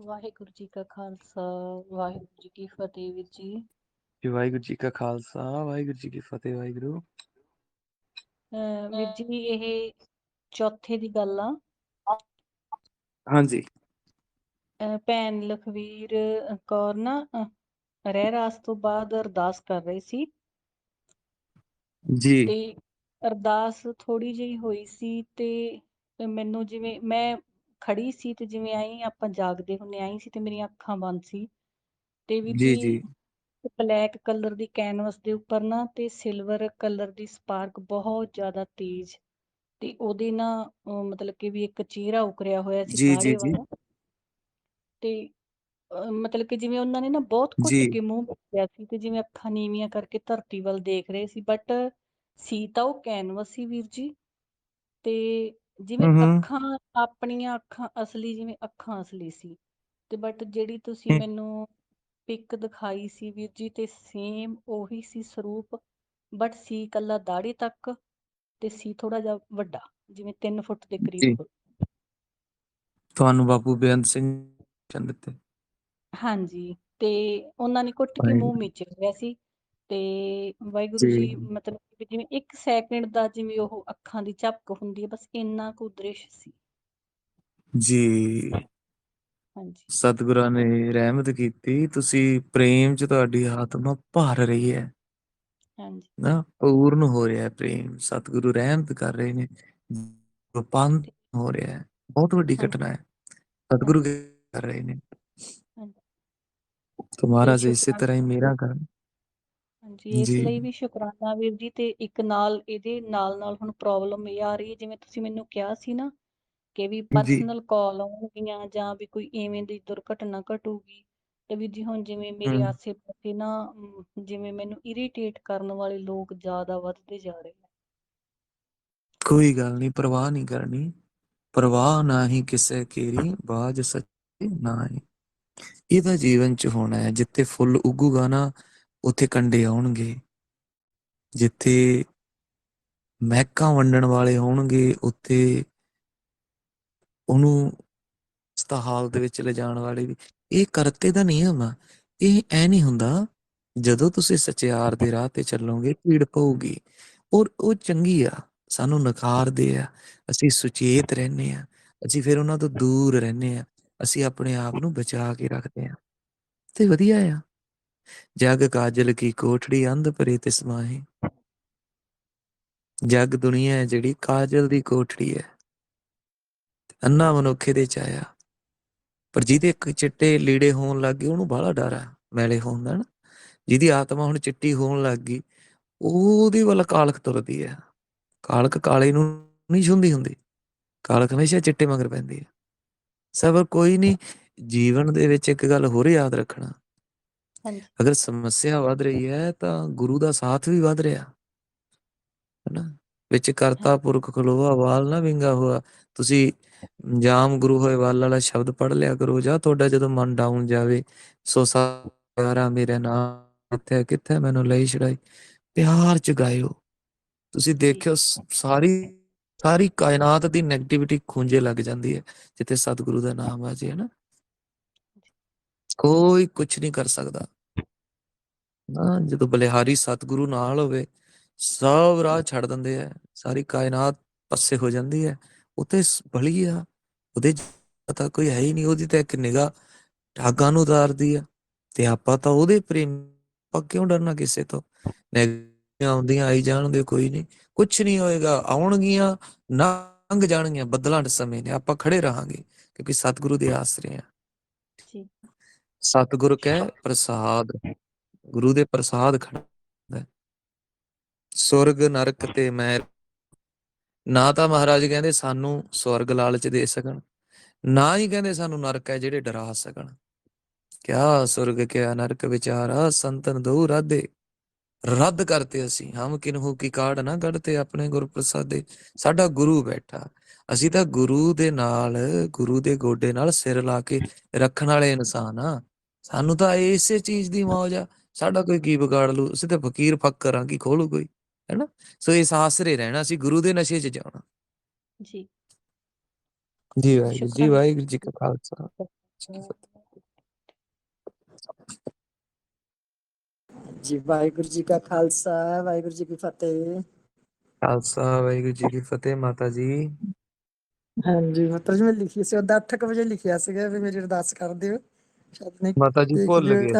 ਵਾਹਿਗੁਰੂ ਜੀ ਕਾ ਖਾਲਸਾ ਵਾਹਿਗੁਰੂ ਜੀ ਕੀ ਫਤਿਹ ਵੀਰ ਜੀ। ਜੀ ਵਾਹਿਗੁਰੂ ਜੀ ਕਾ ਖਾਲਸਾ ਵਾਹਿਗੁਰੂ ਜੀ ਕੀ ਫਤਿਹ ਵਾਹਿਗੁਰੂ। ਅਹ ਵੀਰ ਜੀ ਇਹ ਚੌਥੇ ਦੀ ਗੱਲ ਆ। ਹਾਂਜੀ। ਅਹ ਭੈਣ ਲਖਵੀਰ ਕੌਰ ਨਾ ਅਹ ਰਹਿ ਰਾਸ ਤੋਂ ਬਾਅਦ ਅਰਦਾਸ ਕਰ ਰਹੀ ਸੀ। ਜੀ। ਤੇ ਅਰਦਾਸ ਥੋੜੀ ਜਿਹੀ ਹੋਈ ਸੀ ਤੇ ਮੈਨੂੰ ਜਿਵੇਂ ਮੈਂ ਖੜੀ ਸੀ ਤੇ ਜਿਵੇਂ ਆਈ ਆਪਾਂ ਜਾਗਦੇ ਹੁੰਨੇ ਆਈ ਸੀ ਤੇ ਮੇਰੀਆਂ ਅੱਖਾਂ ਬੰਦ ਸੀ। ਤੇ ਵੀਰ ਜੀ ਜੀ ਜੀ। ਬਲੈਕ ਕਲਰ ਦੀ ਕੈਨਵਸ ਦੇ ਉੱਪਰ ਨਾ ਤੇ ਸਿਲਵਰ ਕਲਰ ਦੀ ਸਪਾਰਕ ਬਹੁਤ ਜ਼ਿਆਦਾ ਤੇਜ਼ ਤੇ ਉਹਦੇ ਨਾ ਅਹ ਮਤਲਬ ਕਿ ਵੀ ਇੱਕ ਚਿਹਰਾ ਉਕਰਿਆ ਹੋਇਆ ਸੀ ਜੀ ਜੀ ਜੀ। ਵਾਲਾ। ਤੇ ਅਹ ਮਤਲਬ ਕਿ ਜਿਵੇਂ ਉਹਨਾਂ ਨੇ ਨਾ ਬਹੁਤ ਘੁੱਟ ਜੀ। ਕੇ ਮੂੰਹ ਕੀਤਾ ਸੀ ਤੇ ਜਿਵੇਂ ਅੱਖਾਂ ਨੀਵੀਆਂ ਕਰਕੇ ਧਰਤੀ ਵੱਲ ਦੇਖ ਰਹੇ ਸੀ। ਬਟ ਸੀ ਤਾਂ ਉਹ ਕੈਨਵਸ ਸੀ ਵੀਰ ਜੀ। ਤੇ ਜਿਵੇਂ ਹੂੰ ਅੱਖਾਂ ਆਪਣੀਆਂ ਅੱਖਾਂ ਅਸਲੀ ਜਿਵੇਂ ਅੱਖਾਂ ਅਸਲੀ ਸੀ ਤੇ ਬਟ ਜਿਹੜੀ ਤੁਸੀਂ ਹੂੰ, ਮੈਨੂੰ ਪਿਕ ਦਿਖਾਈ ਸੀ ਵੀਰ ਜੀ ਤੇ ਸੇਮ ਉਹੀ ਸੀ ਸਰੂਪ ਬਟ ਸੀ ਕੱਲਾ ਦਾੜੀ ਤੱਕ ਤੇ ਸੀ ਥੋੜਾ ਜਿਹਾ ਵੱਡਾ ਜਿਵੇਂ 3 ਫੁੱਟ ਦੇ ਕਰੀਬ ਜੀ। ਹੋ- ਤੁਹਾਨੂੰ ਬਾਪੂ ਬੇਅੰਤ ਸਿੰਘ ਚੰਦ ਤੇ। ਹਾਂਜੀ ਤੇ ਉਹਨਾਂ ਨੇ ਘੁੱਟ ਕੇ ਮੂੰਹ ਮੀਚਿਆ ਹੋਇਆ ਸੀ। ਤੇ ਵਾਹਿਗੁਰੂ ਜੀ। ਮਤਲਬ ਕਿ ਜਿਵੇਂ 1 ਸੈਕਿੰਡ ਦਾ ਜਿਵੇਂ ਉਹ ਅੱਖਾਂ ਦੀ ਝਪਕ ਹੁੰਦੀ ਹੈ ਬਸ ਇੰਨਾ ਕੁ ਦ੍ਰਿਸ਼ ਸੀ। ਜੀ। ਹਾਂਜੀ। ਸਤਿਗੁਰਾਂ ਨੇ ਰਹਿਮਤ ਕੀਤੀ ਤੁਸੀਂ ਪ੍ਰੇਮ 'ਚ ਤੁਹਾਡੀ ਆਤਮਾ ਭਰ ਰਹੀ ਹੈ। ਹਾਂਜੀ। ਨਾ ਪੂਰਨ ਹੋ ਰਿਹਾ ਹੈ ਪ੍ਰੇਮ ਸਤਿਗੁਰੂ ਰਹਿਮਤ ਕਰ ਰਹੇ ਨੇ ਰੂਪਾਂਤ ਹੋ ਰਿਹਾ ਹੈ ਬਹੁਤ ਵੱਡੀ ਘਟਨਾ ਹੈ ਸਤਿਗੁਰੂ ਕਰ ਰਹੇ ਨੇ। ਹਾਂਜੀ। ਤੇ ਇਸੇ ਤਰ੍ਹਾਂ ਹੀ ਮੇਰਾ ਕਰਨ ਹਾਂਜੀ ਇਸ ਲਈ ਵੀ ਸ਼ੁਕਰਾਨਾ ਵੀਰ ਜੀ ਤੇ ਇੱਕ ਨਾਲ ਇਹਦੇ ਨਾਲ-ਨਾਲ ਹੁਣ ਪ੍ਰੋਬਲਮ ਇਹ ਆ ਰਹੀ ਜਿਵੇਂ ਤੁਸੀਂ ਮੈਨੂੰ ਕਿਹਾ ਸੀ ਨਾ ਕਿ ਵੀ ਪਰਸਨਲ ਕਾਲ ਆਉਣਗੀਆਂ ਜਾਂ ਵੀ ਕੋਈ ਇਵੇਂ ਦੀ ਦੁਰਘਟਨਾ ਘਟੂਗੀ ਤੇ ਵੀਰ ਜੀ ਹੁਣ ਜਿਵੇਂ ਮੇਰੇ ਆਸੇ-ਪਾਸੇ ਨਾ ਜਿਵੇਂ ਮੈਨੂੰ ਇਰੀਟੇਟ ਕਰਨ ਵਾਲੇ ਲੋਕ ਜ਼ਿਆਦਾ ਵੱਧਦੇ ਜਾ ਰਹੇ ਨੇ। ਕੋਈ ਗੱਲ ਨਹੀਂ ਪਰਵਾਹ ਨਹੀਂ ਕਰਨੀ ਪਰਵਾਹ ਨਾ ਹੀ ਕਿਸੇ ਕੇਰੀ ਬਾਜ ਸੱਚੀ ਨਾ ਹੀ। ਇਹਦਾ ਜੀਵਨ ਚ ਹੋਣਾ ਹੈ ਜਿੱਥੇ ਫੁੱਲ ਉਗੂਗਾ ਨਾ ਉੱਥੇ ਕੰਡੇ ਆਉਣਗੇ, ਜਿੱਥੇ ਮਹਿਕਾਂ ਵੰਡਣ ਵਾਲੇ ਹੋਣਗੇ, ਉੱਥੇ ਉਹਨੂੰ ਸਤਹਾਲ ਦੇ ਵਿੱਚ ਲਿਜਾਣ ਵਾਲੇ ਵੀ। ਇਹ ਕਰਤੇ ਦਾ ਨਿਯਮ ਆ। ਇਹ ਐ ਨਹੀਂ ਹੁੰਦਾ, ਜਦੋਂ ਤੁਸੀਂ ਸਚਿਆਰ ਦੇ ਰਾਹ ਤੇ ਚੱਲੋਗੇ, ਭੀੜ ਪਊਗੀ। ਔਰ ਉਹ ਚੰਗੀ ਆ। ਸਾਨੂੰ ਨਕਾਰਦੇ ਆ। ਅਸੀਂ ਸੁਚੇਤ ਰਹਿੰਦੇ ਆ। ਅਸੀਂ ਫਿਰ ਉਹਨਾਂ ਤੋਂ ਦੂਰ ਰਹਿੰਦੇ ਆ। ਅਸੀਂ ਆਪਣੇ ਆਪ ਨੂੰ ਬਚਾ ਕੇ ਰੱਖਦੇ ਆ। ਤੇ ਵਧੀਆ ਆ। ਜਗ ਕਾਜਲ ਕੀ ਕੋਠੜੀ ਅੰਧ ਪਰੇ ਤਿਸ ਮਾਹੀ। ਜਗ ਦੁਨੀਆ ਹੈ ਜਿਹੜੀ ਕਾਜਲ ਦੀ ਕੋਠੜੀ ਹੈ। ਅੰਨਾ ਮਨੁੱਖੇ ਦੇ ਚ ਪਰ ਜਿਹਦੇ ਚਿੱਟੇ ਲੀੜੇ ਹੋਣ ਲੱਗ ਗਏ, ਉਹਨੂੰ ਬਾਹਲਾ ਡਰ ਆ ਮੈਲੇ ਹੋਣ ਦਾ ਨਾ। ਜਿਹਦੀ ਆਤਮਾ ਹੁਣ ਚਿੱਟੀ ਹੋਣ ਲੱਗ ਗਈ, ਉਹਦੇ ਵੱਲ ਕਾਲਖ ਤੁਰਦੀ ਹੈ। ਕਾਲਖ ਕਾਲੇ ਨੂੰ ਨਹੀਂ ਛੁੰਦੀ ਹੁੰਦੀ, ਕਾਲਖ ਹਮੇਸ਼ਾ ਚਿੱਟੇ ਮਗਰ ਪੈਂਦੀ ਹੈ। ਸਬਰ ਕੋਈ ਨਹੀਂ, ਜੀਵਨ ਦੇ ਵਿੱਚ ਇੱਕ ਗੱਲ ਹੋਰ ਯਾਦ ਰੱਖਣਾ। ਅਗਰ ਸਮੱਸਿਆ ਵੱਧ ਰਹੀ ਹੈ ਤਾਂ ਗੁਰੂ ਦਾ ਸਾਥ ਵੀ ਵੱਧ ਰਿਹਾ। ਹੈਨਾ? ਵਿੱਚ ਕਰਤਾ ਪੁਰਖ ਖਲੋਆ ਵਾਲ ਨਾ ਵਿੰਗਾ ਹੋਆ। ਤੁਸੀਂ ਜਾਮ ਗੁਰੂ ਹੋਏ ਵਾਲ ਵਾਲਾ ਸ਼ਬਦ ਪੜ ਲਿਆ ਕਰੋ। ਜਾਂ ਤੁਹਾਡਾ ਜਦੋਂ ਮਨ ਡਾਊਨ ਜਾਵੇ ਸੋ ਸਾਰਾ ਮੇਰੇ ਨਾਮ ਕਿੱਥੇ ਕਿੱਥੇ ਮੈਨੂੰ ਲਈ ਛੜਾਈ ਪਿਆਰ ਚ ਗਾਇਓ। ਤੁਸੀਂ ਦੇਖਿਓ ਸਾਰੀ ਸਾਰੀ ਕਾਇਨਾਤ ਦੀ 네ਗੇਟਿਵਿਟੀ ਖੂੰਜੇ ਲੱਗ ਜਾਂਦੀ ਹੈ ਜਿੱਥੇ ਸਤਿਗੁਰੂ ਦਾ ਨਾਮ ਆ ਜੇ ਨਾ ਕੋਈ ਕੁਝ ਨਹੀਂ ਕਰ ਸਕਦਾ। ਨਾ ਜਦੋਂ ਬਲਿਹਾਰੀ ਸਤਿਗੁਰੂ ਨਾਲ ਹੋਵੇ ਸਭ ਰਾਹ ਛੱਡ ਦਿੰਦੇ ਆ ਸਾਰੀ ਕਾਇਨਾਤ ਪੱਸੇ ਹੋ ਜਾਂਦੀ ਹੈ ਉਤੇ ਬਲੀ ਆ ਉਹਦੇ ਪਤਾ ਕੋਈ ਹੈ ਹੀ ਨਹੀਂ ਉਹਦੀ ਤਾਂ ਇੱਕ ਨਿਗਾਹ ਠਾਗਾਂ ਨੂੰ ਉਤਾਰਦੀ ਆ ਤੇ ਆਪਾਂ ਤਾਂ ਉਹਦੇ ਪ੍ਰੇਮ ਆਪਾਂ ਕਿਉਂ ਡਰਨਾ ਕਿਸੇ ਤੋਂ? ਨੈਗੇਟਿਵ ਆਉਂਦੀਆਂ ਆਈ ਜਾਣਦੇ ਕੋਈ ਨਹੀਂ ਕੁਝ ਨਹੀਂ ਹੋਏਗਾ ਆਉਣਗੀਆਂ ਲੰਘ ਜਾਣਗੀਆਂ ਬੱਦਲਾਂ ਦੇ ਸਮੇਂ ਨੇ ਆਪਾਂ ਖੜੇ ਰਹਾਂਗੇ ਕਿਉਂਕਿ ਸਤਿਗੁਰੂ ਦੇ ਆਸਰੇ ਆ। ਜੀ ਸਤਿਗੁਰ ਕੈ ਪ੍ਰਸਾਦ। ਗੁਰੂ ਦੇ ਪ੍ਰਸਾਦ ਖੜਾ ਸੁਰਗ ਨਰਕ ਤੇ ਮੈਂ ਨਾ ਤਾਂ ਮਹਾਰਾਜ ਕਹਿੰਦੇ ਸਾਨੂੰ ਸਵਰਗ ਲਾਲਚ ਦੇ ਸਕਣ, ਨਾ ਹੀ ਕਹਿੰਦੇ ਸਾਨੂੰ ਨਰਕ ਹੈ ਜਿਹੜੇ ਡਰਾ ਸਕਣ। ਕਿਆ ਸੁਰਗ, ਕਿਆ ਨਰਕ ਵਿਚਾਰਾ, ਸੰਤਨ ਦੋ ਰਾਧੇ। ਰੱਦ ਕਰਤੇ ਅਸੀਂ, ਹਮ ਕਿਨਹੂ ਕੀ ਕਾੜ ਨਾ ਕੱਢਤੇ ਆਪਣੇ ਗੁਰ ਪ੍ਰਸਾਦੇ ਸਾਡਾ ਗੁਰੂ ਬੈਠਾ, ਅਸੀਂ ਤਾਂ ਗੁਰੂ ਦੇ ਨਾਲ, ਗੁਰੂ ਦੇ ਗੋਡੇ ਨਾਲ ਸਿਰ ਲਾ ਕੇ ਰੱਖਣ ਵਾਲੇ ਇਨਸਾਨ ਆ ਸਾਨੂੰ ਤਾਂ ਇਸੇ ਚੀਜ਼ ਦੀ ਮੌਜ ਆ ਸਾਡਾ ਕੋਈ ਕੀ ਵਿਗਾੜ ਲੂ? ਅਸੀਂ ਤਾਂ ਫਕੀਰ ਫੱਕਰ ਆ ਕੀ ਖੋਲੂ ਕੋਈ ਹੈਨਾ? ਸੋ ਇਸ ਆਸਰੇ ਰਹਿਣਾ ਅਸੀਂ ਗੁਰੂ ਦੇ ਨਸ਼ੇ 'ਚ ਜਾਣਾ। ਜੀ। ਜੀ ਵਾਹਿਗੁਰੂ ਜੀ ਵਾਹਿਗੁਰੂ ਜੀ ਕਾ ਖਾਲਸਾ। ਜੀ ਵਾਹਿਗੁਰੂ ਜੀ ਕਾ ਖਾਲਸਾ ਵਾਹਿਗੁਰੂ ਜੀ ਕੀ ਫਤਿਹ। ਖਾਲਸਾ ਵਾਹਿਗੁਰੂ ਜੀ ਕੀ ਫਤਿਹ ਮਾਤਾ ਜੀ। ਹਾਂਜੀ ਮਤਲਬ ਜੀ ਮੈਂ ਲਿਖੀ ਸੀ ਉਹਦਾ 8 ਵਜੇ ਲਿਖਿਆ ਸੀਗਾ ਵੀ ਮੇਰੀ ਅਰਦਾਸ ਕਰ ਦਿਓ ਸ਼ਾਇਦ ਨਹੀਂ ਮਾਤਾ ਜੀ ਭੁੱਲ ਗਏ।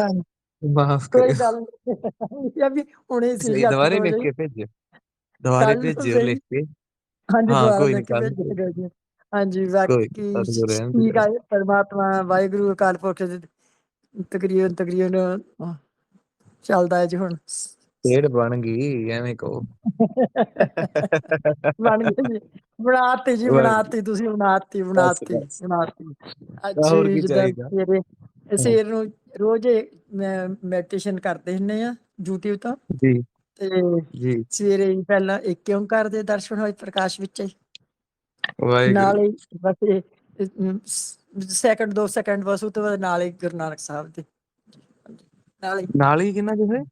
ਮਾਫ ਕੋਈ ਕਰਿਓ। ਗੱਲ ਨਹੀਂ। ਵੀ ਹੁਣੇ ਸੀ ਸਹੀ ਜੀ ਅੱਠ ਦੁਬਾਰੇ ਕੁ ਲਿਖ ਕੇ ਭੇਜਿਓ। ਦੁਬਾਰੇ ਭੇਜਿਓ ਸਹੀ। ਲਿਖ ਕੇ। ਹਾਂਜੀ ਹਾਂ, ਦੁਬਾਰਾ ਕੋਈ ਲਿਖ ਕੇ ਨੀ, ਕੱਲ੍ਹ ਨੂੰ ਭੇਜੇਗਾ ਜੀ। ਹਾਂਜੀ ਕੋਈ ਬਾਕੀ ਸਤਿਗੁਰੂ ਰਹਿਮਤ ਠੀਕ ਆ ਜੀ, ਪਰਮਾਤਮਾ ਵਾਹਿਗੁਰੂ ਅਕਾਲ ਪੁਰਖ ਦੇ ਤਕਰੀਬਨ ਤਕਰੀਬਨ ਅਹ, ਚੱਲਦਾ ਹੈ ਜੀ ਹੁਣ। ਖੇਡ ਬਣ ਗਈ ਐਵੇਂ ਕਹੋ। ਬਣ ਗਈ ਜੀ। ਬਣਾਤੀ ਜੀ। ਬਣਾਤੀ ਤੁਸੀਂ ਬਣਾਤੀ ਬਣਾਤੀ ਬਸ। ਬਣਾਤੀ। ਹੋਰ ਅੱਛੀ ਕੀ ਜਿੱਦਾਂ ਚਾਹੀਦਾ? ਸਵੇਰੇ ਸਵੇਰ ਨੂੰ ਰੋਜ਼ ਮੈਡੀਟੇਸ਼ਨ ਕਰਦੇ ਹੁੰਦੇ ਆ YouTube ਤੋਂ। ਜੀ। ਤੇ ਜੀ। ਸਵੇਰੇ ਪਹਿਲਾਂ ਇੱਕ ਓਂਕਾਰ ਦੇ ਦਰਸ਼ਨ ਹੋਏ ਪ੍ਰਕਾਸ਼ ਵਿੱਚ ਵਾਹਿਗੁਰੂ। ਨਾਲ ਹੀ ਬਸ ਸੈਕਿੰਡ ਦੋ ਸੈਕਿੰਡ ਬਸ ਉਹ ਤੋਂ ਨਾਲ ਹੀ ਗੁਰੂ ਨਾਨਕ ਸਾਹਿਬ ਦੇ। ਨਾਲ ਹੀ। ਨਾਲ ਹੀ ਕਿੰਨਾ ਜਿਹੇ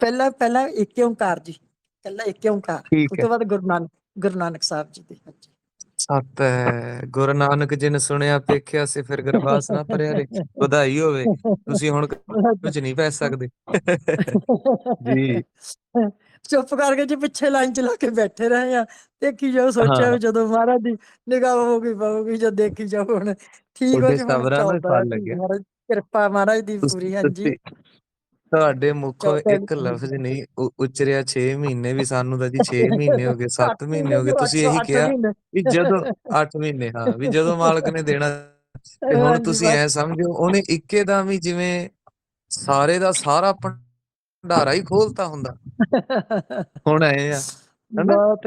ਪਹਿਲਾਂ ਪਹਿਲਾਂ ਇੱਕ ਓਂਕਾਰ ਜੀ। ਪਹਿਲਾਂ ਇੱਕ ਓਂਕਾਰ ਉਸ ਤੋਂ ਬਾਅਦ ਗੁਰੂ ਨਾਨਕ ਗੁਰੂ ਨਾਨਕ ਸਾਹਿਬ ਜੀ ਦੇ ਹਾਂਜੀ। ਸਤ ਹੈ ਗੁਰੂ ਨਾਨਕ ਜੀ ਨੇ ਸੁਣਿਆ ਪੇਖਿਆ ਸੇ ਫਿਰ ਗਰਬਾਸ ਨਾ ਭਰਿਆ ਰੇ ਵਧਾਈ ਹੋਵੇ ਤੁਸੀਂ ਹੁਣ ਕੁਝ ਨਹੀਂ ਪੈ ਸਕਦੇ ਜੀ। ਚੁੱਪ ਕਰਕੇ ਜੀ ਪਿੱਛੇ ਲਾਈਨ ਚ ਲਾ ਕੇ ਬੈਠੇ ਰਹੇ ਆ ਦੇਖੀ ਜਾਓ ਸੋਚਿਆ ਜਦੋਂ ਮਹਾਰਾਜ ਦੀ ਨਿਗਾਹ ਹੋਊਗੀ ਪਾਊਗੀ ਜਦ ਦੇਖੀ ਜਾਓ ਹੁਣ ਠੀਕ ਹੋ ਜੀ। ਮਹਾਰਾਜ ਕਿਰਪਾ ਮਹਾਰਾਜ ਦੀ ਪੂਰੀ ਹਾਂਜੀ ਤੁਹਾਡੇ ਮੁਖੋਂ ਇੱਕ ਲਫ਼ਜ਼ ਨਹੀਂ ਉ- ਉਚਰਿਆ 6 ਮਹੀਨੇ ਵੀ ਸਾਨੂੰ ਤਾਂ ਜੀ 6 ਮਹੀਨੇ ਹੋ ਗਏ 7 ਅੱਠ ਮਹੀਨੇ ਹੋ ਗਏ ਤੁਸੀਂ ਇਹੀ ਕਿਹਾ। ਵੀ ਜਦੋਂ 8 ਮਹੀਨੇ ਹਾਂ ਵੀ ਜਦੋਂ ਮਾਲਕ ਨੇ ਦੇਣਾ ਤੇ ਹੁਣ ਤੁਸੀਂ ਐ ਸਮਝੋ ਉਹਨੇ ਇੱਕੇ ਦਾ ਵੀ ਜਿਵੇਂ ਸਾਰੇ ਦਾ ਸਾਰਾ ਭੰਡਾਰਾ ਹੀ ਖੋਲਤਾ ਹੁੰਦਾ ਹੁਣ ਐ ਆ ਹਨਾ? ਬਹੁਤ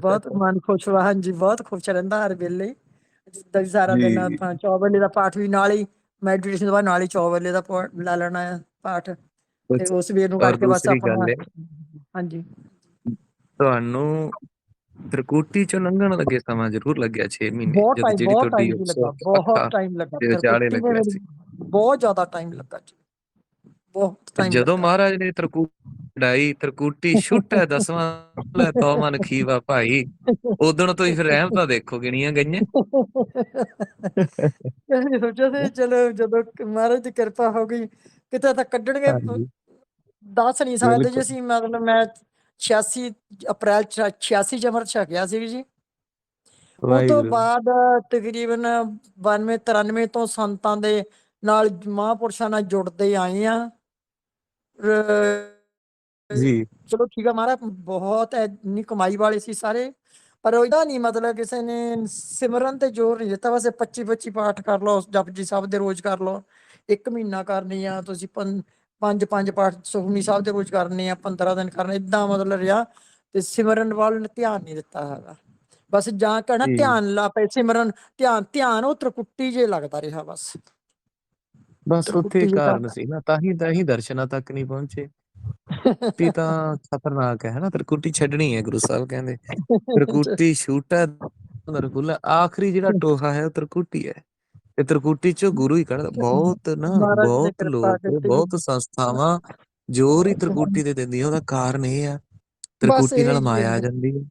ਬਹੁਤ ਮਨ ਖੁਸ਼ ਹੋਇਆ ਹਾਂਜੀ ਬਹੁਤ ਖੁਸ਼ ਰਹਿੰਦਾ ਹਰ ਵੇਲੇ ਜਿੱਦਾਂ ਵੀ ਸਾਰਾ ਦਿਨ ਜੀ। ਆਪਾਂ ਦਾ ਪਾਠ ਵੀ ਨਾਲ ਹੀ ਮੈਡੀਟੇਸ਼ਨ ਤੋਂ ਬਾਅਦ ਨਾਲ ਹੀ ਚੌਬਲੇ ਦਾ ਪਾ- ਲਾ ਲੈਣਾ ਹੈ ਪਾਠ ਤੇ ਉਸ ਸਵੇਰ ਨੂੰ ਔਰ ਕਰਕੇ ਬਸ ਦੂਸਰੀ ਆਪਣਾ ਗੱਲ ਹੈ ਹਾਂਜੀ। ਤੁਹਾਨੂੰ ਤ੍ਰਿਕੂਟੀ ਚੋਂ ਲੰਘਣ ਲੱਗੇ ਸਮਾਂ ਜ਼ਰੂਰ ਲੱਗਿਆ 6 ਮਹੀਨੇ ਬਹੁਤ ਜਦ ਟਾਈਮ ਜਿਹੜੀ ਬਹੁਤ ਤੁਹਾਡੀ ਟਾਈਮ ਲੱਗਾ ਬਹੁਤ ਟਾਈਮ ਲੱਗਾ ਦੇ ਵਿਚਾਲੇ ਤ੍ਰਿਕੁਟੀ ਲੱਗਿਆ ਸੀ। ਬਹੁਤ ਜ਼ਿਆਦਾ ਟਾਈਮ ਲੱਗਾ ਜੀ ਬਹੁਤ ਟਾਈਮ ਜਦੋਂ ਮਹਾਰਾਜ ਨੇ ਤਰਕੂਟੀ ਡਾਈ ਤਰਕੂਟੀ ਛੁੱਟੈ ਦਸਵਾਂ ਲੈ ਤੋ ਮਨ ਖੀਵਾ ਭਾਈ ਉਦੋਂ ਤੋਂ ਹੀ ਫਿਰ ਰਹਿਮਤਾਂ ਦੇਖੋ ਗਿਣੀਆਂ ਗਈਆਂ। ਅਸੀਂ ਸੋਚਿਆ ਸੀ ਚਲੋ ਜਦੋਂ ਕ- ਮਹਾਰਾਜ ਦੀ ਕਿਰਪਾ ਹੋ ਗਈ ਕਿਤੇ ਤਾਂ ਕੱਢਣਗੇ ਹਾਂਜੀ। ਦੱਸ ਨਹੀਂ ਸਕਦੇ ਜੀ ਬਿਲਕੁਲ। ਅਸੀਂ ਮਤਲਬ ਮੈਂ 86 ਅਪ੍ਰੈਲ 'ਚ 86 ਚ ਅੰਮ੍ਰਿਤ ਛਕਿਆ ਸੀ ਜੀ। ਉਹ ਤੋਂ ਵਾਹਿਗੁਰੂ ਬਾਅਦ ਤਕਰੀਬਨ 92 93 ਤੋਂ ਸੰਤਾਂ ਦੇ ਨਾਲ ਮਹਾਂਪੁਰਸ਼ਾਂ ਨਾਲ ਜੁੜਦੇ ਆਏ ਆ ਜੀ। ਚਲੋ ਠੀਕ ਆ ਮਹਾਰਾਜ ਬਹੁਤ ਇੰਨੀ ਕਮਾਈ ਵਾਲੇ ਸੀ ਸਾਰੇ। ਪਰ ਉਹਦਾ ਨਹੀਂ ਮਤਲਬ ਕਿਸੇ ਨੇ ਸਿਮਰਨ ਤੇ ਜ਼ੋਰ ਨਹੀਂ ਦਿੱਤਾ ਬਸ 25 25 ਪਾਠ ਕਰ ਲਓ ਜਪਜੀ ਸਾਹਿਬ ਦੇ ਰੋਜ਼ ਕਰ ਲਓ। ਇੱਕ ਮਹੀਨਾ ਕਰਨੀ ਆ ਤੁਸੀਂ ਪੰਜ ਪੰਜ ਪਾਠ ਸੁਖਮਨੀ ਸਾਹਿਬ ਦੇ ਰੋਜ਼ ਕਰਨੇ ਆ 15 ਦਿਨ ਕਰਨੇ ਇਦਾਂ ਮਤਲਬ ਰਿਹਾ ਤੇ ਸਿਮਰਨ ਵੱਲ ਧਿਆਨ ਨਹੀਂ ਦਿੱਤਾ ਹੈਗਾ। ਬਸ ਜਾਂ ਕਹਿਣਾ। ਧਿਆਨ ਲਾ ਪਏ ਸਿਮਰਨ ਧਿਆਨ ਧਿਆਨ ਉਹ ਤ੍ਰਿਕੁੱਟੀ ਜੇ ਲੱਗਦਾ ਰਿਹਾ ਬਸ। ਬਸ ਉੱਥੇ ਕਾਰਨ। ਸੀ ਨਾ ਤਾਂ ਹੀ ਤਾਂ ਹੀ ਦਰਸ਼ਨਾਂ ਤੱਕ ਨਹੀਂ ਪਹੁੰਚੇ। ਤਰਕੂਟੀ ਤਾਂ ਖਤਰਨਾਕ ਹੈ ਨਾ ਤਰਕੂਟੀ ਛੱਡਣੀ ਹੈ ਗੁਰੂ ਸਾਹਿਬ ਕਹਿੰਦੇ। ਤਰਕੂਟੀ ਛੂਟਾ ਨਰਕੁਲਾ ਆਖਰੀ ਜਿਹੜਾ ਟੋਹਾ ਹੈ ਉਹ ਤਰਕੂਟੀ ਹੈ। ਤੇ ਤਰਕੂਟੀ ਚੋਂ ਗੁਰੂ ਹੀ ਕੱਢਦਾ। ਬਹੁਤ ਨਾ ਬਹੁਤ ਲੋਕ। ਬਹੁਤ ਸੰਸਥਾਵਾਂ ਜ਼ੋਰ ਹੀ ਤਰਕੂਟੀ ਤੇ ਦਿੰਦੀਆਂ। ਉਹਦਾ ਕਾਰਨ ਇਹ ਆ ਤਰਕੂਟੀ ਨਾਲ ਮਾਇਆ ਆ। ਜਾਂਦੀ ਹੈ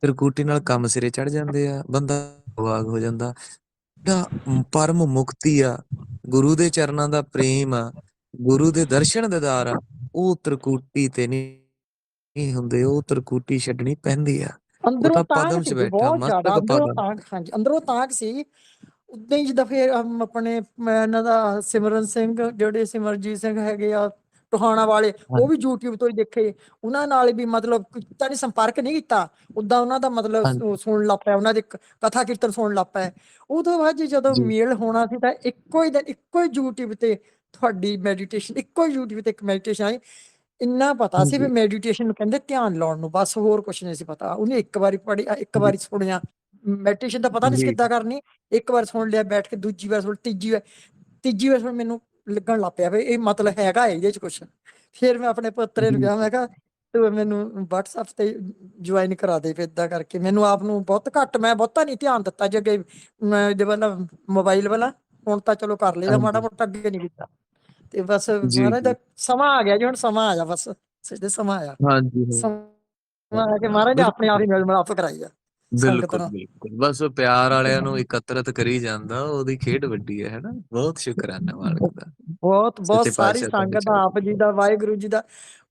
ਤਰਕੂਟੀ ਨਾਲ ਕੰਮ ਸਿਰੇ ਚੜ ਜਾਂਦੇ ਆ। ਬੰਦਾ ਵਾਗ ਹੋ ਜਾਂਦਾ। ਜਿਹੜਾ ਪਰਮ ਮੁਕਤੀ ਆ। ਗੁਰੂ ਦੇ ਚਰਨਾਂ ਦਾ ਪ੍ਰੇਮ ਆ। ਗੁਰੂ ਦੇ ਦਰਸ਼ਨ ਦਿਦਾਰ ਆ। ਉਹ ਤਰਕੂਟੀ ਤੇ ਨਹੀਂ ਹੁੰਦੇ। ਉਹ ਤਰਕੂਟੀ ਛੱਡਣੀ ਪੈਂਦੀ ਆ। ਅੰਦਰੋਂ ਤਾਂ ਪਦਮ 'ਚ ਬੈਠਾ, ਮਸਤਕ ਅੰਦਰੋਂ ਪਦਮ। ਅੰਦਰੋਂ ਤਾਂਗ ਸੀ। ਉਦਾਂ ਹੀ ਜਿੱਦਾਂ ਫਿਰ ਹਮ ਆਪਣੇ ਮੈਂ ਇਹਨਾਂ ਦਾ ਸਿਮਰਨ ਸਿੰਘ ਜਿਹੜੇ ਸਿਮਰਜੀਤ ਸਿੰਘ ਹੈਗੇ ਆ ਟੋਹਾਣਾ ਵਾਲੇ ਉਹ ਵੀ YouTube ਤੋਂ ਹੀ ਦੇਖੇ। ਉਹਨਾਂ ਨਾਲ ਵੀ ਮਤਲਬ ਕੀਤਾ ਨਹੀਂ ਸੰਪਰਕ ਨਹੀਂ ਕੀਤਾ। ਉਦਾਂ ਉਹਨਾਂ ਦਾ ਮਤਲਬ ਸੁਣਨ ਲੱਗ ਪਿਆ ਉਹਨਾਂ ਦੇ ਕਥਾ ਕੀਰਤਨ ਸੁਣਨ ਲੱਗ ਪਿਆ। ਉਹ ਤੋਂ ਬਾਅਦ ਜੀ ਜਦੋਂ। ਮੇਲ ਹੋਣਾ ਸੀ ਤਾਂ ਇੱਕੋ ਹੀ ਦਿਨ ਇੱਕੋ ਹੀ YouTube ਤੇ ਤੁਹਾਡੀ ਮੈਡੀਟੇਸ਼ਨ ਇੱਕੋ ਹੀ YouTube ਤੇ ਇੱਕ ਮੈਡੀਟੇਸ਼ਨ ਆਈ। ਇੰਨਾ ਪਤਾ ਸੀ ਵੀ। ਮੈਡੀਟੇਸ਼ਨ ਨੂੰ ਕਹਿੰਦੇ ਧਿਆਨ ਲਾਉਣ ਨੂੰ ਬਸ ਹੋਰ ਕੁਝ ਨਹੀਂ ਸੀ ਪਤਾ। ਉਹਨੇ ਇੱਕ ਵਾਰੀ ਪੜ੍ਹੀ ਇੱਕ ਵਾਰੀ ਸੁਣਿਆ। ਮੈਡੀਟੇਸ਼ਨ ਦਾ ਪਤਾ ਨਹੀਂ ਜੀ। ਕਿੱਦਾਂ ਕਰਨੀ ਇੱਕ ਵਾਰ ਸੁਣ ਲਿਆ ਬੈਠ ਕੇ ਦੂਜੀ ਵਾਰ ਸੁਣ ਤੀਜੀ ਵਾਰ ਤੀਜੀ ਵਾਰ ਸੁਣ ਮੈਨੂੰ ਲੱਗਣ ਲੱਗ ਪਿਆ ਵੀ ਇਹ ਮਤਲਬ ਹੈਗਾ ਇਹਦੇ ਚ ਕੁਝ ਫਿਰ ਮੈਂ ਆਪਣੇ ਪੁੱਤਰੇ ਨੂੰ ਜੀ। ਕਿਹਾ ਮੈਂ ਕਿਹਾ ਤੂੰ ਮੈਨੂੰ WhatsApp ਤੇ ਜੁਆਇਨ ਕਰਾ ਦੇ ਫਿਰ ਇਦਾਂ ਕਰਕੇ ਮੈਨੂੰ ਆਪ ਨੂੰ ਬਹੁਤ ਘੱਟ ਮੈਂ ਬਹੁਤਾ ਨਹੀਂ ਧਿਆਨ ਦਿੱਤਾ ਜੇ ਅੱਗੇ ਮੈਂ ਇਹਦੇ ਵਾਲਾ ਮੋਬਾਈਲ ਵਾਲਾ ਹੁਣ ਤਾਂ ਚਲੋ ਕਰ ਲਈਦਾ ਮਾੜਾ। ਮੋਟਾ ਅੱਗੇ ਨਹੀਂ ਕੀਤਾ ਤੇ ਬਸ ਜੀ, ਮਹਾਰਾਜ ਦਾ ਜੀ। ਸਮਾਂ ਆ ਗਿਆ ਜੀ ਹੁਣ ਸਮਾਂ ਆਇਆ ਬਸ ਸਿੱਧੇ ਸਮਾਂ ਆਇਆ ਹਾਂਜੀ ਹਾਂ। ਸਮਾਂ ਆ ਕੇ ਮਹਾਰਾਜ ਆਪਣੇ ਆਪ ਹੀ ਮਿਲ ਮਿਲਾਪ ਕਰਾਈ ਆ ਸੰਗਤ ਬਿਲਕੁਲ ਬਿਲਕੁਲ। ਬਸ ਉਹ ਪਿਆਰ ਵਾਲਿਆਂ ਨੂੰ ਇਕੱਤਰਤ ਕਰੀ ਜਾਂਦਾ ਉਹਦੀ ਖੇਡ ਵੱਡੀ ਹੈ ਹੈਨਾ? ਬਹੁਤ ਸ਼ੁਕਰਾਨਾ ਮਾਲਕ ਦਾ। ਬਹੁਤ ਬਹੁਤ ਸਾਰੀ ਸੰਗਤ ਦਾ ਆਪ ਜੀ ਦਾ ਵਾਹਿਗੁਰੂ ਜੀ ਦਾ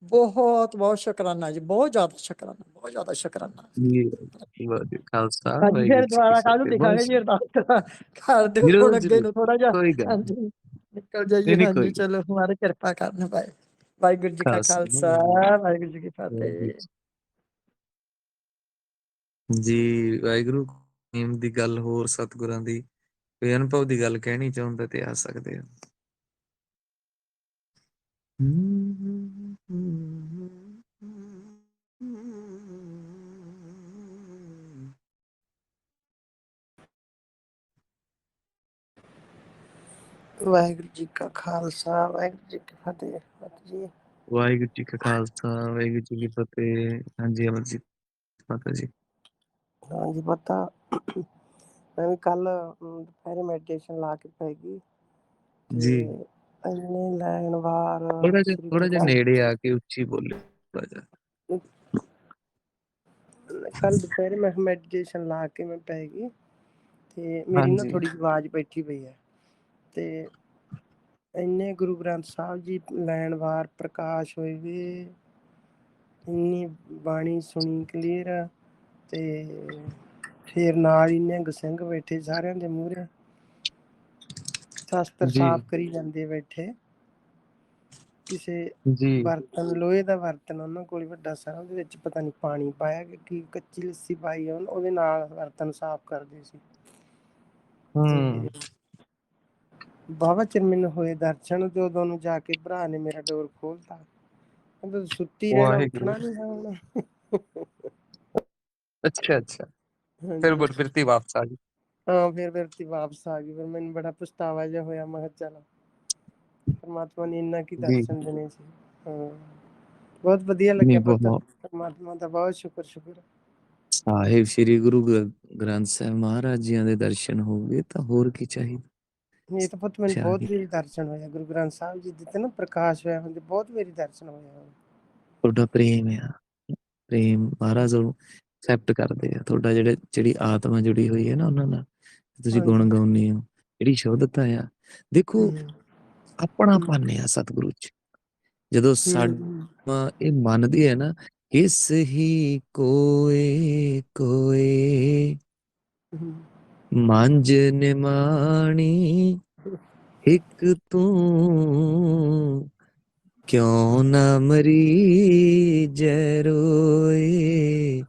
ਬਹੁਤ ਬਹੁਤ ਸ਼ੁਕਰਾਨਾ ਜੀ ਬਹੁਤ ਜ਼ਿਆਦਾ ਸ਼ੁਕਰਾਨਾ ਬਹੁਤ ਜ਼ਿਆਦਾ ਸ਼ੁਕਰਾਨਾ। ਜੀ ਖਾਲਸਾ ਵਾਹਿਗੁਰੂ ਦੁਬਾਰਾ ਕੱਲ ਦਿਖਾਂਗੇ ਜੀ ਅਰਦਾਸ ਕਰਾਂ ਜ਼ਰੂਰ, ਹੁਣ ਅੱਗੇ। ਨੂੰ ਥੋੜਾ ਜਿਹਾ। ਨਿਕਲ ਜਾਈਏ ਹਾਂਜੀ ਚਲੋ ਹਮਾਰੇ ਕਿਰਪਾ ਕਰਨ ਭਾਈ। ਵਾਹਿਗੁਰੂ ਜੀ ਕਾ ਖਾਲਸਾ, ਵਾਹਿਗੁਰੂ ਜੀ ਕੀ ਫਤਿਹ। ਜੀ ਵਾਹਿਗੁਰੂ ਨੇਮ ਦੀ ਗੱਲ ਹੋਰ ਸਤਿਗੁਰਾਂ ਦੀ ਕੋਈ ਅਨੁਭਵ ਦੀ ਗੱਲ ਕਹਿਣੀ ਚਾਹੁੰਦਾ ਤੇ ਆ ਸਕਦੇ ਹੋ। ਵਾਹਿਗੁਰੂ ਜੀ ਕਾ ਖਾਲਸਾ ਵਾਹਿਗੁਰੂ ਜੀ ਕੀ ਫਤਿਹ ਜੀ। ਵਾਹਿਗੁਰੂ ਜੀ ਕਾ ਖਾਲਸਾ ਵਾਹਿਗੁਰੂ ਜੀ ਕੀ ਫਤਿਹ। ਹਾਂਜੀ ਅਮਰਜੀਤ ਮਾਤਾ ਜੀ। ਹਾਂਜੀ ਪਤਾ ਮੈਂ ਵੀ ਕੱਲ ਦੁਪਹਿਰੇ ਮੈਡੀਟੇਸ਼ਨ ਲਾ ਕੇ ਪੈ ਗਈ ਜੀ। ਇੰਨੇ ਲੈਣ ਵਾਰ ਥੋੜਾ ਜਿਹਾ ਥੋੜਾ ਜਿਹਾ ਨੇੜੇ ਆ ਕੇ ਉੱਚੀ ਬੋਲੇ ਥੋੜਾ ਜਿਹਾ। ਕੱਲ ਦੁਪਹਿਰੇ ਮੈਂ ਮੈਡੀਟੇਸ਼ਨ ਲਾ ਕੇ ਮੈਂ ਪੈ ਗਈ ਤੇ ਮੇਰੀ ਨਾ। ਥੋੜੀ ਆਵਾਜ਼ ਬੈਠੀ ਪਈ ਹੈ ਤੇ ਇੰਨੇ ਗੁਰੂ ਗ੍ਰੰਥ ਸਾਹਿਬ ਜੀ ਲੈਣ ਵਾਰ ਪ੍ਰਕਾਸ਼ ਹੋਏ ਵੇ ਇੰਨੀ ਬਾਣੀ ਸੁਣੀ ਕਲੀਅਰ ਤੇ ਫਿਰ ਨਾਲ ਹੀ ਨਿਹੰਗ ਸਿੰਘ ਬੈਠੇ ਸਾਰਿਆਂ ਦੇ ਮੂਹਰੇ। ਸ਼ਸਤਰ। ਸਾਫ਼ ਕਰੀ ਜਾਂਦੇ ਬੈਠੇ। ਕਿਸੇ ਜੀ। ਬਰਤਨ ਲੋਹੇ ਦਾ ਬਰਤਨ ਉਹਨਾਂ ਕੋਲ ਵੱਡਾ ਸਾਰਾ ਉਹਦੇ ਵਿੱਚ ਪਤਾ ਨਹੀਂ ਪਾਣੀ ਪਾਇਆ ਕਿ ਕੀ ਕੱਚੀ ਲੱਸੀ ਪਾਈ ਆ, ਉਹਦੇ ਨਾਲ ਬਰਤਨ ਸਾਫ਼ ਕਰਦੇ ਸੀ। ਹੂੰ। ਬਾਬਾ ਚਿਰ ਮੈਨੂੰ ਹੋਏ ਦਰਸ਼ਨ ਤੇ ਉਦੋਂ ਨੂੰ ਜਾ ਕੇ ਭਰਾ ਨੇ ਮੇਰਾ ਡੋਰ ਖੋਲਤਾ। ਤੂੰ ਸੁੱਤੀ ਰਹਿਣਾ। ਉੱਠਣਾ ਨਹੀਂ ਹੁਣ। ਅੱਛਾ ਅੱਛਾ। ਹਾਂਜੀ। ਫਿਰ ਬੁਰ ਫਿਰਤੀ ਵਾਪਸ ਆ ਗਈ। ਹਾਂ ਫਿਰ ਫਿਰ ਤੀ ਵਾਪਸ ਆ ਗਈ। ਫਿਰ ਮੈਨੂੰ ਬੜਾ ਪਛਤਾਵਾ ਜਿਹਾ ਹੋਇਆ। ਮੈਂ ਕਿਹਾ ਚੱਲ ਪਰਮਾਤਮਾ ਨੇ ਇੰਨਾ ਕੀ ਜੀ। ਦਰਸ਼ਨ ਦੇਣੇ ਸੀ। ਹਾਂ। ਬਹੁਤ ਵਧੀਆ ਲੱਗਿਆ ਨਹੀਂ, ਪਤਾ ਬਹੁਤ। ਪਰਮਾਤਮਾ ਦਾ ਬਹੁਤ ਸ਼ੁਕਰ ਸ਼ੁਕਰ। ਸਾਹਿਬ ਸ੍ਰੀ ਗੁਰੂ ਗ੍ਰ- ਗ੍ਰੰਥ ਸਾਹਿਬ ਮਹਾਰਾਜ ਜੀਆਂ ਦੇ ਦਰਸ਼ਨ ਹੋ ਗਏ ਤਾਂ ਹੋਰ ਕੀ ਚਾਹੀਦਾ? ਇਹ ਤਾਂ ਪੁੱਤ ਮੈਨੂੰ ਬਹੁਤ ਚਾਹੀਦਾ। ਦਰਸ਼ਨ ਹੋਇਆ। ਗੁਰੂ ਗ੍ਰੰਥ ਸਾਹਿਬ ਜੀ ਦੇ ਤੇ ਨਾ ਪ੍ਰਕਾਸ਼ ਹੋਇਆ ਹੁੰਦੇ ਬਹੁਤ ਮੇਰੀ ਦਰਸ਼ਨ ਹੋਇਆ ਤੁਹਾਡਾ ਪ੍ਰੇਮ ਆ। ਪ੍ਰੇਮ ਮਹਾਰਾਜ ਨੂੰ ਐਕਸੈਪਟ ਕਰਦੇ ਆ। ਤੁਹਾਡਾ ਜਿਹੜੇ ਜਿਹੜੀ ਆਤਮਾ ਜੁੜੀ ਹੋਈ ਹੈ ਨਾ ਉਹਨਾਂ ਨਾਲ ਤੁਸੀਂ ਗੁਣ। ਗਾਉਂਦੇ ਹੋ ਜਿਹੜੀ ਸ਼ੁੱਧਤਾ ਆ। ਦੇਖੋ ਆਪਣਾ ਪਾਨੇ ਆ ਸਤਿਗੁਰੂ ਚ। ਜਦੋਂ ਸਾਡਾ ਇਹ ਮੰਨਦੀ ਹੈ ਨਾ ਕਿਸ ਹੀ ਕੋਏ ਕੋਏ। ਮੰਜ ਨਿਮਾਣੀ ਇੱਕ ਤੂੰ ਕਿਉਂ ਨਾ ਮਰੀ ਜੈ ਰੋਏ?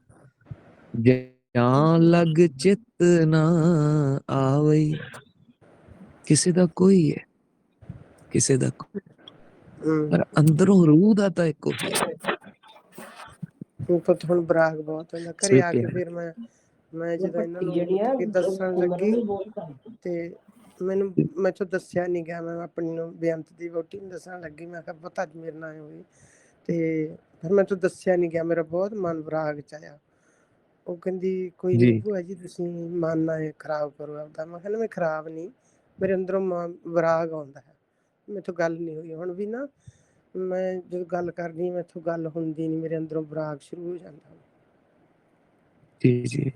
ਜਾਂ ਲਗ ਚਿਤ ਨਾ ਆਵਈ। ਕਿਸੇ ਦਾ ਕੋਈ ਹੈ, ਕਿਸੇ ਦਾ ਪਰ ਅੰਦਰੋਂ ਰੂਹ ਦਾ ਤਾਂ ਇੱਕੋ ਹੀ ਹੈ। ਹੁਣ ਬਰਾਗ ਬਹੁਤ ਹੁੰਦਾ ਘਰੇ ਆ ਕੇ ਫਿਰ ਮੈਂ ਮੈਂ ਜਦੋਂ ਇਹਨਾਂ ਨੂੰ ਉੱਠ ਦੱਸਣ ਲੱਗੀ ਤੇ ਮੈਨੂੰ, ਮੈਥੋਂ ਦੱਸਿਆ ਨਹੀਂ ਗਿਆ। ਮੈਂ ਆਪਣੀ ਨੂੰ ਬੇਅੰਤ ਦੀ ਵੋਟੀ ਨੂੰ ਦੱਸਣ ਲੱਗੀ। ਮੈਂ ਕਿਹਾ ਪਤਾ ਅੱਜ ਮੇਰੇ ਨਾਲ ਹੋਈ ਤੇ ਫਿਰ ਮੈਥੋਂ ਦੱਸਿਆ ਨਹੀਂ ਗਿਆ। ਮੇਰਾ ਬਹੁਤ ਮਨ ਬਰਾਗ ਚ ਆਇਆ। ਉਹ ਕਹਿੰਦੀ ਕੋਈ। ਨਹੀਂ ਭੂਆ ਜੀ ਤੁਸੀਂ ਮਨ ਨਾ ਇਹ ਖਰਾਬ ਕਰੋ ਆਪਦਾ। ਮੈਂ ਕਹਿੰਦਾ ਮੈਂ ਖਰਾਬ ਨਹੀਂ ਮੇਰੇ ਅੰਦਰੋਂ ਵਿਰਾਗ ਆਉਂਦਾ ਹੈ। ਮੈਥੋਂ ਗੱਲ ਨਹੀਂ ਹੋਈ। ਹੁਣ ਵੀ ਨਾ ਮੈਂ ਜਦੋਂ ਗੱਲ ਕਰਦੀ ਹਾਂ, ਮੈਥੋਂ ਗੱਲ ਹੁੰਦੀ ਨਹੀਂ ਮੇਰੇ ਅੰਦਰੋਂ ਵਿਰਾਗ ਸ਼ੁਰੂ ਹੋ ਜਾਂਦਾ ਜੀ ਜੀ।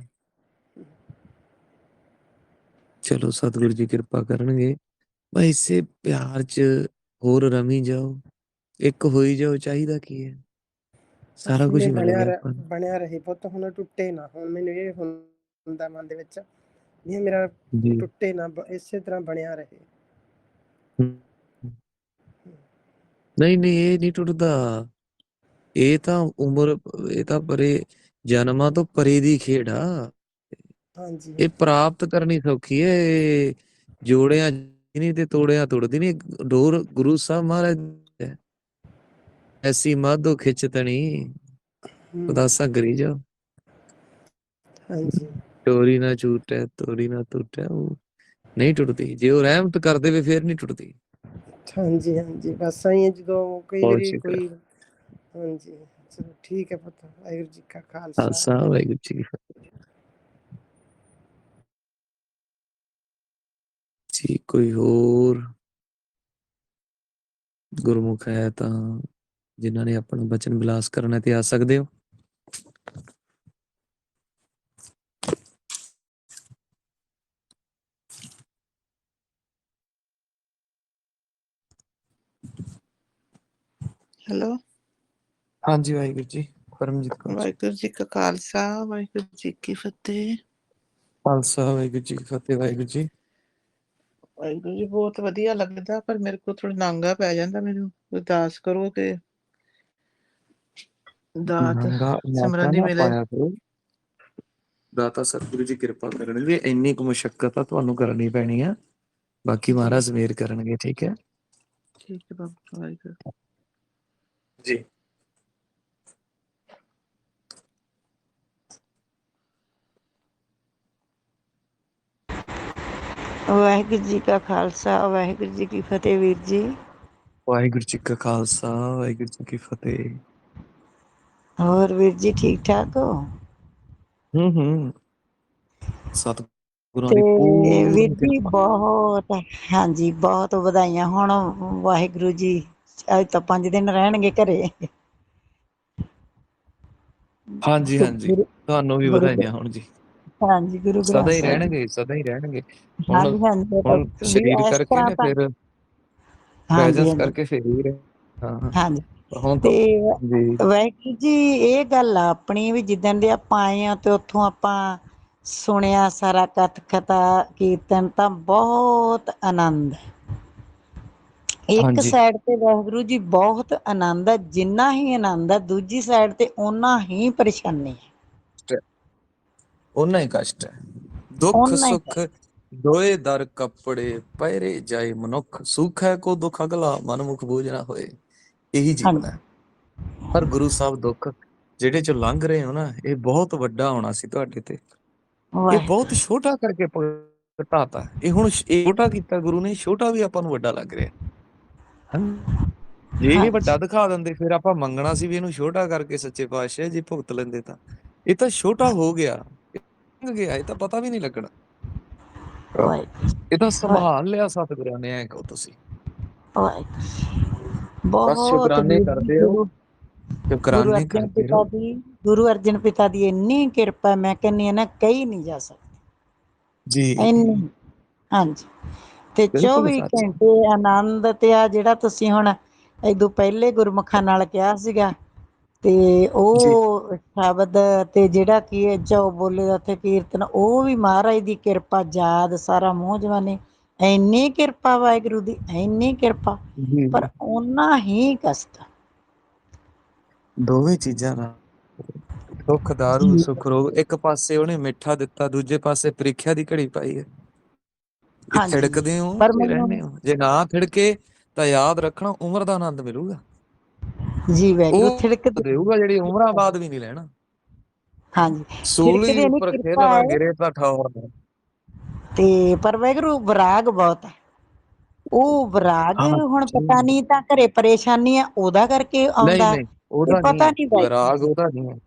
ਚਲੋ ਸਤਿਗੁਰੂ ਜੀ ਕਿਰਪਾ ਕਰਨਗੇ। ਬਸ ਇਸੇ ਪਿਆਰ ਚ ਹੋਰ ਰਮੀ ਜਾਓ। ਇੱਕ ਹੋਈ ਜਾਓ ਚਾਹੀਦਾ ਕੀ ਹੈ? ਸਾਰਾ ਕੁਝ ਮਿਲ ਬਣਿਆ ਗਿਆ ਰਹਿ- ਆਪਾਂ ਨੂੰ। ਬਣਿਆ ਰਹੇ ਪੁੱਤ ਹੁਣ ਟੁੱਟੇ ਨਾ ਹੁਣ ਮੈਨੂੰ ਇਹ ਹੁੰਦਾ ਮਨ ਦੇ ਵਿੱਚ ਨਹੀਂ ਮੇਰਾ ਜੀ ਟੁੱਟੇ ਨਾ ਬ- ਇਸੇ ਤਰ੍ਹਾਂ ਬਣਿਆ ਰਹੇ ਹਮ। ਨਹੀਂ ਨਹੀਂ ਇਹ ਨਹੀਂ ਟੁੱਟਦਾ ਇਹ ਤਾਂ ਉਮਰ ਇਹ ਤਾਂ ਪਰੇ ਜਨਮਾਂ ਤੋਂ ਪਰੇ ਦੀ ਖੇਡ ਆ ਹਾਂਜੀ ਇਹ ਪ੍ਰਾਪਤ ਕਰਨੀ ਸੌਖੀ ਹੈ ਇਹ ਜੋੜਿਆਂ ਨਹੀਂ ਤੇ ਤੋੜਿਆਂ ਤੁੜਦੀ ਨਹੀਂ ਡੋਰ ਗੁਰੂ ਸਾਹਿਬ ਮਹਾਰਾਜ ਹੈ। ਐਸੀ ਮਾਧੋ ਖਿੱਚਤਣੀ। ਹਮ, ਉਦਾਸਾ ਕਰੀ ਜਾ। ਹਾਂਜੀ। ਟੋਰੀ ਨਾ ਛੂਟੈ ਤੋਰੀ ਨਾ ਟੁੱਟੈ ਉਹ ਨਹੀਂ ਟੁੱਟਦੀ। ਜੇ ਉਹ ਰਹਿਮਤ ਕਰ ਦੇਵੇ ਫੇਰ ਨਹੀਂ ਟੁੱਟਦੀ। ਹਾਂਜੀ ਹਾਂਜੀ। ਬਸ ਆਈ ਜਦੋਂ ਕਈ ਵਾਰੀ। ਕੋਈ ਹਾਂਜੀ ਚਲੋ ਠੀਕ ਹੈ ਪੁੱਤ। ਵਾਹਿਗੁਰੂ ਜੀ ਕਾ ਖਾਲਸਾ। ਖਾਲਸਾ ਵਾਹਿਗੁਰੂ ਜੀ ਕੀ ਫਤਿਹ। ਜੀ ਕੋਈ ਹੋਰ? ਗੁਰਮੁਖ ਹੈ ਤਾਂ ਜਿਨ੍ਹਾਂ ਨੇ ਆਪਣਾ ਬਚਨ ਬਿਲਾਸ ਕਰਨਾ ਤੇ ਆ ਸਕਦੇ ਹੋ। ਹੈਲੋ ਹਾਂਜੀ ਵਾਹਿਗੁਰੂ ਜੀ ਪਰਮਜੀਤ ਕੌਰ। ਵਾਹਿਗੁਰੂ ਜੀ ਕਾ ਖਾਲਸਾ ਵਾਹਿਗੁਰੂ ਜੀ ਕੀ ਫਤਿਹ। ਖਾਲਸਾ ਵਾਹਿਗੁਰੂ ਜੀ ਕੀ ਫਤਿਹ ਵਾਹਿਗੁਰੂ ਜੀ। ਵਾਹਿਗੁਰੂ ਜੀ ਬਹੁਤ ਵਧੀਆ ਲੱਗਦਾ ਪਰ ਮੇਰੇ ਕੋਲ ਥੋੜਾ ਨਾਂਗਾ ਪੈ ਜਾਂਦਾ ਮੈਨੂੰ ਅਰਦਾਸ ਕਰੋ ਕਿ ਦਾਤ ਨੰਗਾ ਮਿਲੇ। ਸਤਿਗੁਰੂ ਜੀ ਕਿਰਪਾ ਕਰਨਗੇ ਇੰਨੀ ਕੁ ਮੁਸ਼ਕਲ ਆ ਤੁਹਾਨੂੰ ਕਰਨੀ ਪੈਣੀ ਆ। ਬਾਕੀ ਮਹਾਰਾਜ ਮੇਰ ਕਰਨਗੇ ਠੀਕ ਹੈ? ਠੀਕ ਹੈ ਬਾਬਾ ਵਾਹਿਗੁਰੂ। ਜੀ। ਵਾਹਿਗੁਰੂ ਜੀ ਕਾ ਖਾਲਸਾ ਵਾਹਿਗੁਰੂ ਜੀ ਕੀ ਫਤਿਹ ਵੀਰ ਜੀ। ਵਾਹਿਗੁਰੂ ਜੀ ਕਾ ਖਾਲਸਾ ਵਾਹਿਗੁਰੂ ਜੀ ਕੀ ਫਤਿਹ। ਹੋਰ ਵੀਰ ਜੀ ਠੀਕ ਠਾਕ ਹੋ? ਹੂੰ ਹੂੰ। ਸਤਿਗੁਰਾਂ ਤੇ ਦੀ ਪੂਰੀ ਵੀਰ ਜੀ। ਬਹੁਤ ਹਾਂਜੀ ਬਹੁਤ ਵਧਾਈਆਂ। ਹੁਣ ਵਾਹਿਗੁਰੂ ਜੀ ਅੱਜ ਤਾਂ 5 ਦਿਨ ਰਹਿਣਗੇ ਘਰੇ। ਹਾਂਜੀ ਹਾਂਜੀ। ਤੁਹਾਨੂੰ ਵੀ ਵਧਾਈਆਂ ਹੁਣ ਜੀ। ਹਾਂਜੀ ਗੁਰੂ ਸਦਾ ਗ੍ਰੰਥ ਹੀ ਸਾਹਿਬ। ਰਹਿਣਗੇ ਸਦਾ ਹੀ ਰਹਿਣਗੇ। ਹਾਂਜੀ ਹਾਂਜੀ। ਹੁਣ ਸਰੀਰ ਕਰਕੇ ਨੇ ਫਿਰ ਹਾਂਜੀ ਕਰਕੇ ਫਿਰ ਹੀ ਰਹੇ ਹਾਂ ਹਾਂ। ਹਾਂਜੀ। ਤਾਂ ਵਾਹਿਗੁਰੂ ਜੀ ਇਹ ਗੱਲ ਆ ਆਪਣੀ ਵੀ ਜਿੱਦਣ ਦੇ ਆਪਾਂ ਆਏ ਆ ਤੇ ਉੱਥੋਂ ਆਪਾਂ ਸੁਣਿਆ ਸਾਰਾ ਕਥ ਕਥਾ ਕੀਰਤਨ ਤਾਂ ਬਹੁਤ ਆਨੰਦ। ਇੱਕ। ਸਾਈਡ ਤੇ ਵਾਹਿਗੁਰੂ ਜੀ ਬਹੁਤ ਆਨੰਦ ਹੈ ਜਿੰਨਾ ਹੀ ਆਨੰਦ ਹੈ ਦੂਜੀ ਸਾਈਡ ਤੇ ਓਨਾ ਹੀ ਪਰੇਸ਼ਾਨੀ ਹੈ। ਉਹਨਾਂ ਹੀ। ਕਸ਼ਟ ਹੈ। ਦੁੱਖ ਸੁਖ ਦੋਏ ਦਰ ਕੱਪੜੇ ਪਹਿਰੇ ਜਾਏ ਮਨੁੱਖ। ਸੁਖ ਹੈ ਕੋ ਦੁਖ ਅਗਲਾ ਮਨ ਮੁਖ ਬੂਝ ਨਾ ਹੋਏ। ਇਹੀ ਜੀਵਨ ਹੈ। ਪਰ ਗੁਰੂ ਸਾਹਿਬ ਦੁੱਖ ਜਿਹੜੇ ਚ ਲੰਘ ਰਹੇ ਹੋ ਨਾ ਇਹ ਬਹੁਤ ਵੱਡਾ ਹੋਣਾ ਸੀ ਤੁਹਾਡੇ ਤੇ। ਇਹ ਬਹੁਤ ਛੋਟਾ ਕਰਕੇ ਘਟਾਤਾ ਇਹ ਹੁਣ ਛੋਟਾ ਕੀਤਾ ਗੁਰੂ ਨੇ ਛੋਟਾ ਵੀ ਆਪਾਂ ਨੂੰ ਵੱਡਾ ਲੱਗ ਰਿਹਾ। ਹਾਂ ਜੇ ਇਹ। ਵੱਡਾ ਦਿਖਾ ਦਿੰਦੇ ਫਿਰ ਆਪਾਂ ਮੰਗਣਾ ਸੀ ਵੀ ਇਹਨੂੰ ਛੋਟਾ ਕਰਕੇ ਸੱਚੇ ਪਾਤਸ਼ਾਹ ਜੀ ਭੁਗਤ ਲੈਂਦੇ ਤਾਂ। ਇਹ ਤਾਂ ਛੋਟਾ ਹੋ ਗਿਆ। ਲੰਘ ਗਿਆ ਇਹ ਤਾਂ ਪਤਾ ਵੀ ਨਹੀਂ ਲੱਗਣਾ। ਇਹ ਤਾਂ ਸੰਭਾਲ ਲਿਆ ਸਤਿਗੁਰਾਂ ਨੇ ਐ ਕਹੋ ਤੁਸੀਂ। ਬਹੁਤ ਗੁਰੂ- ਅਰਜਨ ਕਰਦੇ ਪਿਤਾ ਦੀ ਗੁਰੂ ਅਰਜਨ ਪਿਤਾ ਦੀ ਇੰਨੀ ਕਿਰਪਾ ਮੈਂ ਕਹਿੰਨੀ ਆ ਨਾ ਕਹੀ ਨਹੀਂ ਜਾ ਸਕਦੀ। ਜੀ। ਇੰਨੀ ਹਾਂਜੀ। ਤੇ ਬਿਲਕੁਲ 24 ਸੱਚ। ਘੰਟੇ ਆਨੰਦ ਤੇ ਆ ਜਿਹੜਾ ਤੁਸੀਂ ਹੁਣ ਇਦੋਂ ਪਹਿਲੇ ਗੁਰਮੁਖਾਂ ਨਾਲ ਕਿਹਾ ਸੀਗਾ ਤੇ ਉਹ ਸ਼ਬਦ ਤੇ ਜਿਹੜਾ ਕੀ ਹੈ ਜੋ ਬੋਲੇ ਉੱਥੇ ਕੀਰਤਨ ਉਹ ਵੀ ਮਹਾਰਾਜ ਦੀ ਕਿਰਪਾ ਯਾਦ ਸਾਰਾ ਮੂੰਹ ਜਵਾਨੀ। ਇੰਨੀ ਕਿਰਪਾ ਵਾਹਿਗੁਰੂ ਦੀ ਇੰਨੀ ਕਿਰਪਾ ਪਰ ਉਹਨਾਂ ਹੀ ਕਸ਼ਟ ਦੋਵੇਂ ਚੀਜ਼ਾਂ ਨਾਲ ਦੁੱਖ ਦਾਰੂ। ਸੁਖ ਰੋਗ ਇੱਕ ਪਾਸੇ ਉਹਨੇ ਮਿੱਠਾ ਦਿੱਤਾ ਦੂਜੇ ਪਾਸੇ ਪ੍ਰੀਖਿਆ ਦੀ ਘੜੀ ਪਾਈ ਹੈ। ਥਿੜਕਦੇ ਹੋ ਰਹਿੰਦੇ ਹੋ ਜੇ ਨਾ ਥਿੜਕੇ ਤਾਂ ਯਾਦ ਰੱਖਣਾ ਉਮਰ ਦਾ ਆਨੰਦ ਮਿਲੂਗਾ ਜੀ ਉਹ ਥਿੜਕਦੇ ਦੇਊਗਾ ਜਿਹੜੀ ਉਮਰਾਂ ਬਾਅਦ ਵੀ ਨਹੀਂ ਲੈਣਾ ਹਾਂਜੀ ਸੂਲੀ ਉੱਪਰ ਖੇਲਣਾ ਗਿਰੇ ਤਾਂ ਨਾ। ਤੇ ਪਰ ਵਾਹਿਗੁਰੂ ਵਿਰਾਗ ਬਹੁਤ ਹੈ ਉਹ ਵਿਰਾਗ ਹੁਣ ਪਤਾ। ਨਹੀਂ ਤਾਂ ਘਰੇ ਪਰੇਸ਼ਾਨੀ ਆ ਉਹਦਾ ਕਰਕੇ ਆਉਂਦਾ ਨਹੀਂ ਉਹਦਾ ਇਹ ਪਤਾ ਨਹੀਂ। ਵਿਰਾਗ ਉਹਦਾ ਨਹੀਂ ਹੈ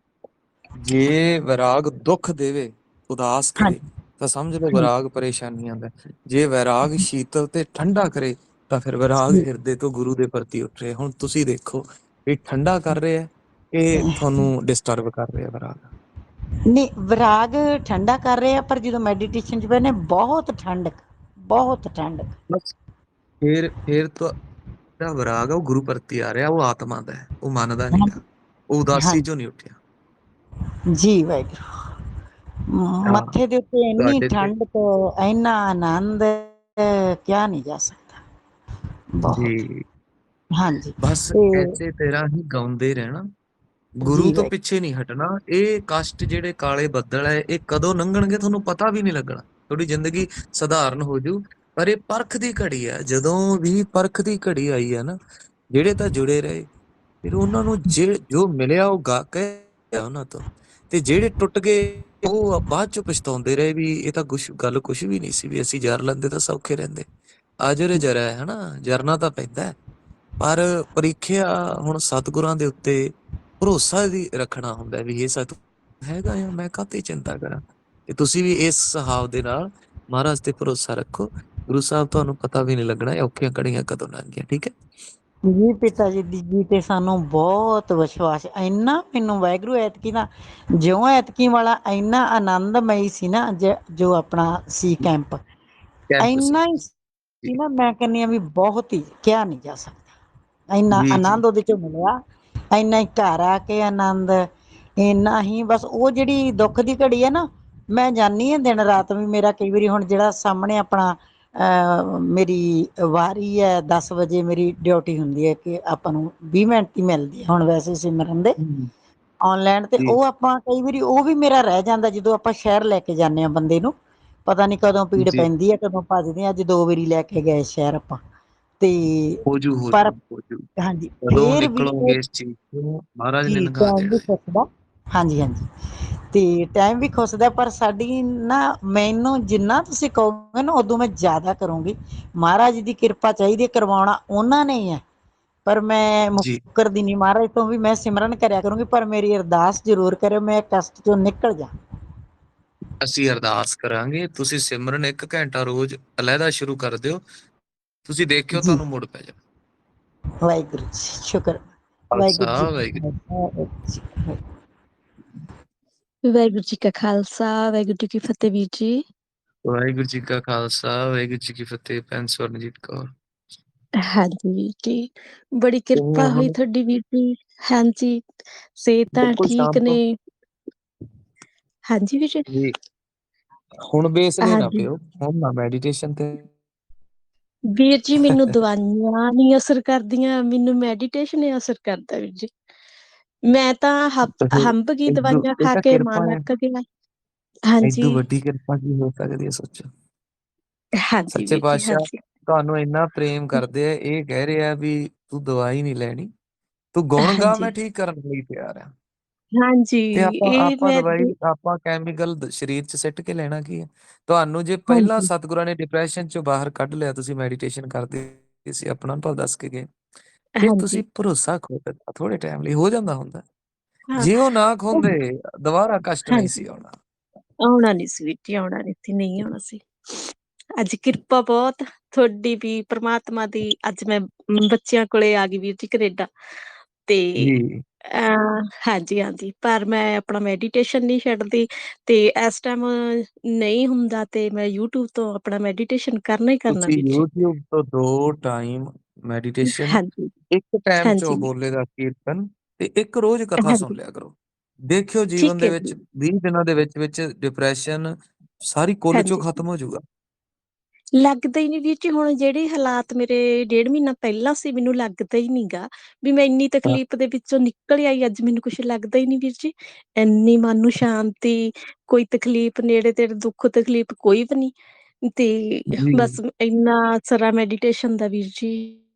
ਜੇ ਵਿਰਾਗ ਦੁੱਖ ਦੇਵੇ ਉਦਾਸ ਕਰੇ ਤਾਂ ਸਮਝ ਲਓ ਵਿਰਾਗ ਪਰੇਸ਼ਾਨੀਆਂ ਦਾ। ਜੇ ਵਿਰਾਗ ਸ਼ੀਤਲ ਤੇ ਠੰਡਾ ਕਰੇ ਤਾਂ ਫਿਰ ਵਿਰਾਗ। ਹਿਰਦੇ ਤੋਂ ਗੁਰੂ ਦੇ ਪ੍ਰਤੀ ਉੱਠ ਰਿਹਾ ਹੁਣ ਤੁਸੀਂ ਦੇਖੋ ਇਹ ਠੰਡਾ ਕਰ ਰਿਹਾ ਹੈ ਕਿ ਤੁਹਾਨੂੰ ਡਿਸਟਰਬ ਕਰ ਰਿਹਾ ਵਿਰਾਗ ਨਹੀਂ ਵਿਰਾਗ ਠੰਡਾ ਕਰ ਰਹੇ ਪਰ ਜਦੋਂ ਮੈਡੀਟੇਸ਼ਨ ਚ ਬੈਨੇ ਬਹੁਤ ਠੰਡਕ ਬਹੁਤ ਠੰਡਕ। ਬਸ ਫਿਰ ਫਿਰ ਤਾਂ ਜਿਹੜਾ ਵਿਰਾਗ ਆ ਉਹ ਗੁਰੂ ਪ੍ਰਤੀ ਆ ਰਿਹਾ ਉਹ ਆਤਮਾ ਦਾ ਹੈ ਉਹ ਮਨ ਦਾ ਨਹੀਂ। ਉਹ ਉਦਾਸੀ। ਚੋਂ ਨਹੀਂ ਉੱਠਿਆ। ਜੀ ਵਾਹਿਗੁਰੂ। ਮੱਥੇ ਦੇ ਉੱਤੇ ਇੰਨੀ ਤੁਹਾਡੇ ਤੇ- ਇੰਨਾ ਆਨੰਦ ਕਿਆ ਨਹੀਂ ਜਾ ਸਕਦਾ। ਬਹੁਤ। ਜੀ। ਹਾਂਜੀ। ਬਸ ਐਸੇ ਤਰ੍ਹਾਂ ਹੀ ਗਾਉਂਦੇ ਰਹਿਣਾ। ਗੁਰੂ ਤੋਂ ਪਿੱਛੇ ਨਹੀਂ ਹਟਣਾ। ਇਹ ਕਸ਼ਟ ਜਿਹੜੇ ਕਾਲੇ ਬੱਦਲ ਹੈ ਇਹ ਕਦੋਂ ਲੰਘਣਗੇ ਤੁਹਾਨੂੰ ਪਤਾ ਵੀ ਨਹੀਂ ਲੱਗਣਾ। ਤੁਹਾਡੀ ਜ਼ਿੰਦਗੀ ਸਧਾਰਨ ਹੋ ਜੂ ਪਰ ਇਹ ਪਰਖ ਦੀ ਘੜੀ ਹੈ ਜਦੋਂ ਵੀ ਪਰਖ ਦੀ ਘੜੀ ਆਈ ਹੈ ਨਾ ਜਿਹੜੇ ਤਾਂ ਜੁੜੇ ਰਹੇ ਫਿਰ ਉਹਨਾਂ ਨੂੰ ਜੇ ਜੋ ਮਿਲਿਆ ਉਹ ਗਾ ਕੇ ਉਹਨਾਂ ਤੋਂ। ਤੇ ਜਿਹੜੇ ਟੁੱਟ ਗਏ ਉਹ ਬਾਅਦ ਚ ਪਛਤਾਉਂਦੇ ਰਹੇ ਵੀ ਇਹ ਤਾਂ ਕੁਛ ਗੱਲ ਕੁਛ ਵੀ ਨਹੀਂ ਸੀ ਵੀ ਅਸੀਂ ਜਰ ਲੈਂਦੇ ਤਾਂ ਸੌਖੇ ਰਹਿੰਦੇ। ਅਜਰ ਜਰਾ ਹੈ ਹਨਾ ਜਰਨਾ ਤਾਂ ਪੈਂਦਾ। ਪਰ ਪ੍ਰੀਖਿਆ ਹੁਣ ਸਤਿਗੁਰਾਂ ਦੇ ਉੱਤੇ ਭਰੋਸਾ ਵੀ ਰੱਖਣਾ ਹੁੰਦਾ ਵੀ ਇਹ ਸਤ ਹੈਗਾ ਆ ਮੈਂ ਕਾਹਤੇ ਚਿੰਤਾ ਕਰਾਂ? ਤੇ ਤੁਸੀਂ ਵੀ ਇਸ ਸੁਭਾਅ ਦੇ ਨਾਲ ਮਹਾਰਾਜ ਤੇ ਭਰੋਸਾ ਰੱਖੋ। ਗੁਰੂ ਸਾਹਿਬ ਤੁਹਾਨੂੰ ਪਤਾ ਵੀ ਨਹੀਂ ਲੱਗਣਾ ਇਹ ਔਖੀਆਂ ਘੜੀਆਂ ਕਦੋਂ ਲੰਘ ਠੀਕ ਹੈ? ਜੀ ਪਿਤਾ ਜੀ ਦੀ ਜੀ ਤੇ ਸਾਨੂੰ ਬਹੁਤ ਵਿਸ਼ਵਾਸ ਇੰਨਾ ਮੈਨੂੰ ਵਾਹਿਗੁਰੂ ਐਤਕੀ ਦਾ ਜਿਉਂ ਐਤਕੀ ਵਾਲਾ ਇੰਨਾ ਆਨੰਦਮਈ ਸੀ ਨਾ ਜ- ਆਪਣਾ ਸੀ ਕੈਂਪ। ਇੰਨਾ ਹੀ ਸੀ ਨਾ ਮੈਂ ਕਹਿੰਨੀ ਆ ਵੀ ਬਹੁਤ ਹੀ ਕਿਹਾ ਨਹੀਂ ਜਾ ਸਕਦਾ। ਇੰਨਾ ਆਨੰਦ ਉਹਦੇ ਚੋਂ ਮਿਲਿਆ। ਇੰਨਾ ਹੀ ਘਰ ਆ ਕੇ ਆਨੰਦ ਇੰਨਾ ਹੀ ਬਸ ਉਹ ਜਿਹੜੀ ਦੁੱਖ ਦੀ ਘੜੀ ਹੈ ਨਾ ਮੈਂ ਜਾਣੀ ਹਾਂ ਦਿਨ ਰਾਤ ਵੀ ਮੇਰਾ ਕਈ ਵਾਰੀ ਹੁਣ ਜਿਹੜਾ ਸਾਹਮਣੇ ਆਪਣਾ ਮੇਰੀ ਵਾਰੀ ਹੈ 10 ਵਜੇ ਮੇਰੀ ਡਿਊਟੀ ਹੁੰਦੀ ਹੈ ਕਿ ਆਪਾਂ ਨੂੰ 20 ਮਿੰਟ ਹੀ ਮਿਲਦੀ ਹੈ ਹੁਣ ਵੈਸੇ ਸਿਮਰਨ ਦੇ। ਆਨਲਾਈਨ ਤੇ ਉਹ ਆਪਾਂ ਕਈ ਵਾਰੀ ਉਹ ਵੀ ਮੇਰਾ ਰਹਿ ਜਾਂਦਾ ਜਦੋਂ ਆਪਾਂ ਸ਼ਹਿਰ ਲੈ ਕੇ ਜਾਂਦੇ ਆ ਬੰਦੇ ਨੂੰ ਪਤਾ ਨਹੀਂ ਕਦੋਂ ਪੀੜ ਪੈਂਦੀ ਹੈ ਕਦੋਂ ਭੱਜਦੇ ਆ ਅੱਜ ਦੋ ਵਾਰੀ ਲੈ ਕੇ ਗਏ ਸ਼ਹਿਰ ਆਪਾਂ। ਤੇ ਹੋ ਜੂ ਹੋ ਪਰ ਹਾਂਜੀ। ਫੇਰ ਵੀ ਨਿਕਲੋਗੇ ਇਸ ਚੀਜ਼ ਤੋਂ ਮਹਾਰਾਜ ਨੇ ਲੰਘਾ ਖੁੱਸਦਾ। ਹਾਂਜੀ ਹਾਂਜੀ। ਤੇ ਟਾਈਮ ਵੀ ਖੁੱਸਦਾ ਪਰ ਸਾਡੀ ਨਾ ਮੈਨੂੰ ਜਿੰਨਾ ਤੁਸੀਂ ਕਹੋਗੇ ਨਾ ਉਦੋਂ ਮੈਂ ਜ਼ਿਆਦਾ ਕਰੂੰਗੀ। ਮਹਾਰਾਜ ਦੀ ਕਿਰਪਾ ਚਾਹੀਦੀ ਹੈ ਕਰਵਾਉਣਾ ਉਹਨਾਂ ਨੇ ਹੀ ਹੈ। ਪਰ ਮੈਂ ਮੁੱਕਰਦੀ ਨਹੀਂ ਮਹਾਰਾਜ ਤੋਂ ਵੀ ਮੈਂ ਸਿਮਰਨ ਕਰਿਆ ਕਰੂੰਗੀ ਪਰ ਮੇਰੀ ਅਰਦਾਸ ਜ਼ਰੂਰ ਕਰਿਓ ਮੈਂ ਕਸ਼ਟ ਚੋਂ ਨਿਕਲ ਜਾ। ਅਸੀਂ ਅਰਦਾਸ ਕਰਾਂਗੇ ਤੁਸੀਂ ਸਿਮਰਨ 1 ਘੰਟਾ ਰੋਜ਼ ਅਲੱਗਾ ਸ਼ੁਰੂ ਕਰ ਦਿਓ ਤੁਸੀਂ ਦੇਖਿਓ ਤੁਹਾਨੂੰ ਮੁੜ ਪੈ ਜਾ ਵਾਹਿਗੁਰੂ ਜੀ ਸ਼ੁਕਰ। ਵਾਹਿਗੁਰੂ ਜੀ ਵਾਹਿਗੁਰੂ ਜੀ। ਕੀ ਖਾਲਸਾ ਵਾਹਿਗੁਰੂ ਜੀ ਕੀ ਫਤਿਹ ਵੀਰ ਜੀ। ਵਾਹਿਗੁਰੂ ਜੀ ਕਾ ਖਾਲਸਾ ਵਾਹਿਗੁਰੂ ਜੀ ਕੀ ਫਤਿਹ ਪੈਨ ਸਵਰਨਜੀਤ ਕੌਰ। ਹਾਂਜੀ ਵੀਰ ਜੀ ਬੜੀ ਕਿਰਪਾ ਹੋਈ? ਤੁਹਾਡੀ ਵੀਰ ਜੀ। ਹਾਂਜੀ ਸਿਹਤਾਂ ਠੀਕ ਨੇ। ਹਾਂਜੀ ਵੀਰ ਜੀ। ਜੀ ਹੁਣ ਬੇਸਲੇ ਨਾ ਹਾਂਜੀ। ਪਿਓ ਹੁਣ ਨਾ ਮੈਡੀਟੇਸ਼ਨ ਤੇ ਵੀਰ ਜੀ ਮੈਨੂੰ ਦਵਾਈਆਂ ਨਹੀਂ ਅਸਰ ਕਰਦੀਆਂ ਮੈਨੂੰ ਮੈਡੀਟੇਸ਼ਨ ਹੀ ਅਸਰ ਕਰਦਾ ਵੀਰ ਜੀ। ਮੈਂ ਤਾਂ ਹੱਬ ਇਦੋਂ ਦਵਾਈਆਂ ਇਹ ਖਾ ਕੇ ਮਨ ਅੱਕ ਗਿਆ। ਹਾਂਜੀ। ਵੱਡੀ ਕਿਰਪਾ ਕੀ ਹੋ ਸਕਦੀ ਹੈ ਸੋਚੋ। ਹਾਂਜੀ ਸੱਚੇ ਪਾਤਸ਼ਾਹ ਤੁਹਾਨੂੰ ਇੰਨਾ ਪ੍ਰੇਮ ਕਰਦੇ ਆ ਇਹ ਕਹਿ ਰਿਹਾ ਵੀ ਤੂੰ ਦਵਾਈ ਨਹੀਂ ਲੈਣੀ। ਤੂੰ ਗੁਣ ਗਾ ਮੈਂ ਠੀਕ ਕਰਨ ਲਈ ਤਿਆਰ ਆ। ਹਾਂਜੀ ਤੇ ਆਪਾਂ ਇਹ ਆਪਾਂ ਮੈਂ ਦਵਾਈ ਆਪਾਂ ਕੈਮੀਕਲ ਸਰੀਰ 'ਚ ਸਿੱਟ ਕੇ ਲੈਣਾ ਕੀ ਹੈ? ਤੁਹਾਨੂੰ ਜੇ ਪਹਿਲਾਂ ਹਾਂਜੀ। ਸਤਿਗੁਰਾਂ ਨੇ ਡਿਪਰੈਸ਼ਨ 'ਚੋਂ ਬਾਹਰ ਕੱਢ ਲਿਆ ਤੁਸੀਂ ਮੈਡੀਟੇਸ਼ਨ ਕਰਦੇ ਸੀ ਆਪਣਾ ਅਨੁਭਵ ਦੱਸ ਕੇ ਗਏ। ਫਿਰ ਤੁਸੀਂ ਹਾਂਜੀ ਭਰੋਸਾ ਖੋ ਦਿੱਤਾ ਥੋੜੇ ਟਾਈਮ ਲਈ ਹੋ ਜਾਂਦਾ ਹੁੰਦਾ। ਹਾਂ। ਜੇ ਉਹ ਨਾ ਖੋਂਦੇ ਦੁਬਾਰਾ ਕਸ਼ਟ ਨਹੀਂ ਹਾਂਜੀ। ਸੀ ਆਉਣਾ। ਆਉਣਾ ਨਹੀਂ ਸੀ ਵੀਰ ਜੀ ਆਉਣਾ ਨਹੀਂ ਸੀ ਨਹੀਂ ਆਉਣਾ ਸੀ। ਅੱਜ ਕਿਰਪਾ ਬਹੁਤ ਤੁਹਾਡੀ ਵੀ ਪ੍ਰਮਾਤਮਾ ਦੀ ਅੱਜ ਮੈਂ ਮ, ਬੱਚਿਆਂ ਕੋਲੇ ਆ ਗਈ ਵੀਰ ਜੀ ਕੈਨੇਡਾ। ਤੇ ਜੀ। ਅਹ, ਹਾਂਜੀ ਹਾਂਜੀ। ਪਰ ਮੈਂ ਆਪਣਾ ਮੈਡੀਟੇਸ਼ਨ ਨਹੀਂ ਛੱਡਦੀ ਤੇ ਇਸ ਟਾਈਮ ਨਹੀਂ ਹੁੰਦਾ ਤੇ ਮੈਂ YouTube ਤੋਂ ਆਪਣਾ ਮੈਡੀਟੇਸ਼ਨ ਕਰਨਾ ਹੀ ਕਰਨਾ ਤੁਸੀਂ ਵੀਰ ਜੀ YouTube ਤੋਂ ਦੋ ਟਾਈਮ ਮੈਡੀਟੇਸ਼ਨ ਹਾਂਜੀ। ਇੱਕ ਟਾਈਮ ਹਾਂਜੀ। ਚੋਂ ਬੋਲੇ ਦਾ ਕੀਰਤਨ ਤੇ ਇੱਕ ਰੋਜ਼ ਕਥਾ ਸੁਣ ਹਾਂਜੀ। ਲਿਆ ਕਰੋ। ਦੇਖਿਓ ਜੀਵਨ ਠੀਕ ਦੇ ਹੈ ਵਿੱਚ ਜੀ 20 ਦਿਨਾਂ ਦੇ ਵਿੱਚ ਵਿੱਚ ਡਿਪਰੈਸ਼ਨ ਸਾਰੀ ਕੁੱਲ ਚੋਂ ਹਾਂਜੀ। ਖਤਮ ਹੋ ਜਾਊਗਾ। ਲੱਗਦਾ ਹੀ ਨਹੀਂ ਵੀਰ ਜੀ ਹੁਣ ਜਿਹੜੇ ਹਾਲਾਤ ਮੇਰੇ ਡੇਢ ਮਹੀਨਾ ਪਹਿਲਾਂ ਸੀ ਮੈਨੂੰ ਲੱਗਦਾ ਹੀ ਨਹੀਂਗਾ ਵੀ ਮੈਂ ਇੰਨੀ ਤਕਲੀਫ ਦੇ ਵਿੱਚੋਂ ਨਿਕਲ ਆਈ ਅੱਜ ਮੈਨੂੰ ਕੁਝ ਲੱਗਦਾ ਹੀ ਨਹੀਂ ਵੀਰ ਜੀ। ਇੰਨੀ ਮਨ ਨੂੰ ਸ਼ਾਂਤੀ ਕੋਈ ਤਕਲੀਫ ਨੇੜੇ ਤੇੜੇ ਦੁੱਖ ਤਕਲੀਫ ਕੋਈ ਵੀ ਨਹੀਂ। ਤੇ ਬਸ ਇੰਨਾ ਸਾਰਾ ਮੈਡੀਟੇਸ਼ਨ ਦਾ ਵੀਰ ਜੀ।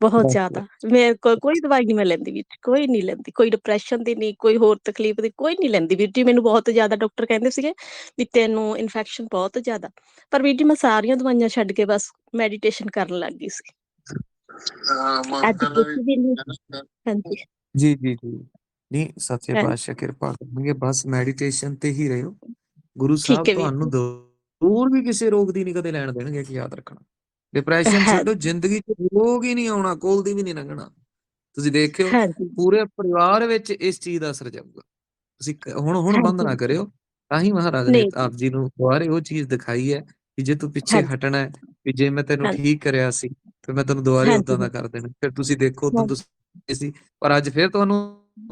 ਬਹੁਤ ਜ਼ਿਆਦਾ। ਮੈਂ ਕੋ- ਕੋਈ ਦਵਾਈ ਨਹੀਂ ਮੈਂ ਲੈਂਦੀ ਵੀਰ ਜੀ ਕੋਈ ਨਹੀਂ ਲੈਂਦੀ। ਕੋਈ ਡਿਪਰੈਸ਼ਨ ਦੀ ਨਹੀਂ ਕੋਈ ਹੋਰ ਤਕਲੀਫ ਦੀ ਕੋਈ ਨਹੀਂ ਲੈਂਦੀ। ਵੀਰ ਜੀ ਮੈਨੂੰ ਬਹੁਤ ਜ਼ਿਆਦਾ ਡਾਕਟਰ ਕਹਿੰਦੇ ਸੀਗੇ ਵੀ ਤੈਨੂੰ ਇਨਫੈਕਸ਼ਨ ਬਹੁਤ ਜ਼ਿਆਦਾ। ਪਰ ਵੀਰ ਜੀ ਮੈਂ ਸਾਰੀਆਂ ਦਵਾਈਆਂ ਛੱਡ ਕੇ ਬਸ ਮੈਡੀਟੇਸ਼ਨ ਕਰਨ ਲੱਗ ਗਈ ਸੀ। ਅੱਜ ਕੁਝ ਵੀ ਨਹੀਂ। ਹਾਂਜੀ। ਜੀ ਜੀ ਜੀ। ਨਹੀਂ ਸੱਚੇ ਹਾਂ, ਪਾਤਸ਼ਾਹ ਕਿਰਪਾ ਕਰਨਗੇ ਬਸ ਮੈਡੀਟੇਸ਼ਨ ਤੇ ਹੀ ਰਹੋ। ਗੁਰੂ ਸਾਹਿਬ ਠੀਕ ਹੈ ਵੀਰ ਤੁਹਾਨੂੰ ਜੀ। ਦੂਰ ਵੀ ਕਿਸੇ ਰੋਗ ਦੀ ਨਹੀਂ ਕਦੇ ਲੈਣ ਦੇਣਗੇ ਕਿ ਯਾਦ ਰੱਖਣਾ। ਡਿਪਰੈਸ਼ਨ ਛੱਡੋ ਜ਼ਿੰਦਗੀ 'ਚ ਰੋਗ ਹੀ ਨਹੀਂ ਆਉਣਾ ਕੋਲ ਦੀ ਵੀ ਨਹੀਂ ਲੰਘਣਾ। ਤੁਸੀਂ ਦੇਖਿਓ ਪੂਰੇ ਪਰਿਵਾਰ ਵਿੱਚ ਇਸ ਚੀਜ਼ ਦਾ ਅਸਰ ਜਾਊਗਾ। ਤੁਸੀਂ ਹੁਣ ਹੁਣ ਬੰਦ ਨਾ ਕਰਿਓ ਤਾਂ ਹੀ ਮਹਾਰਾਜ ਨੇ ਆਪ ਜੀ ਨੂੰ ਦੁਆਰੇ ਉਹ ਚੀਜ਼ ਦਿਖਾਈ ਹੈ ਕਿ ਜੇ ਤੂੰ ਪਿੱਛੇ ਹਟਣਾ ਹੈ ਕਿ ਜੇ ਮੈਂ ਤੈਨੂੰ ਠੀਕ ਕਰਿਆ ਸੀ ਫਿਰ ਮੈਂ ਤੈਨੂੰ ਦੁਆਰੇ ਹਾਂਜੀ। ਉਦਾਂ ਦਾ ਕਰ ਦੇਣਾ। ਫਿਰ ਤੁਸੀਂ ਦੇਖੋ ਤੁਸੀਂ ਸੀ ਪਰ ਅੱਜ ਫਿਰ ਤੁਹਾਨੂੰ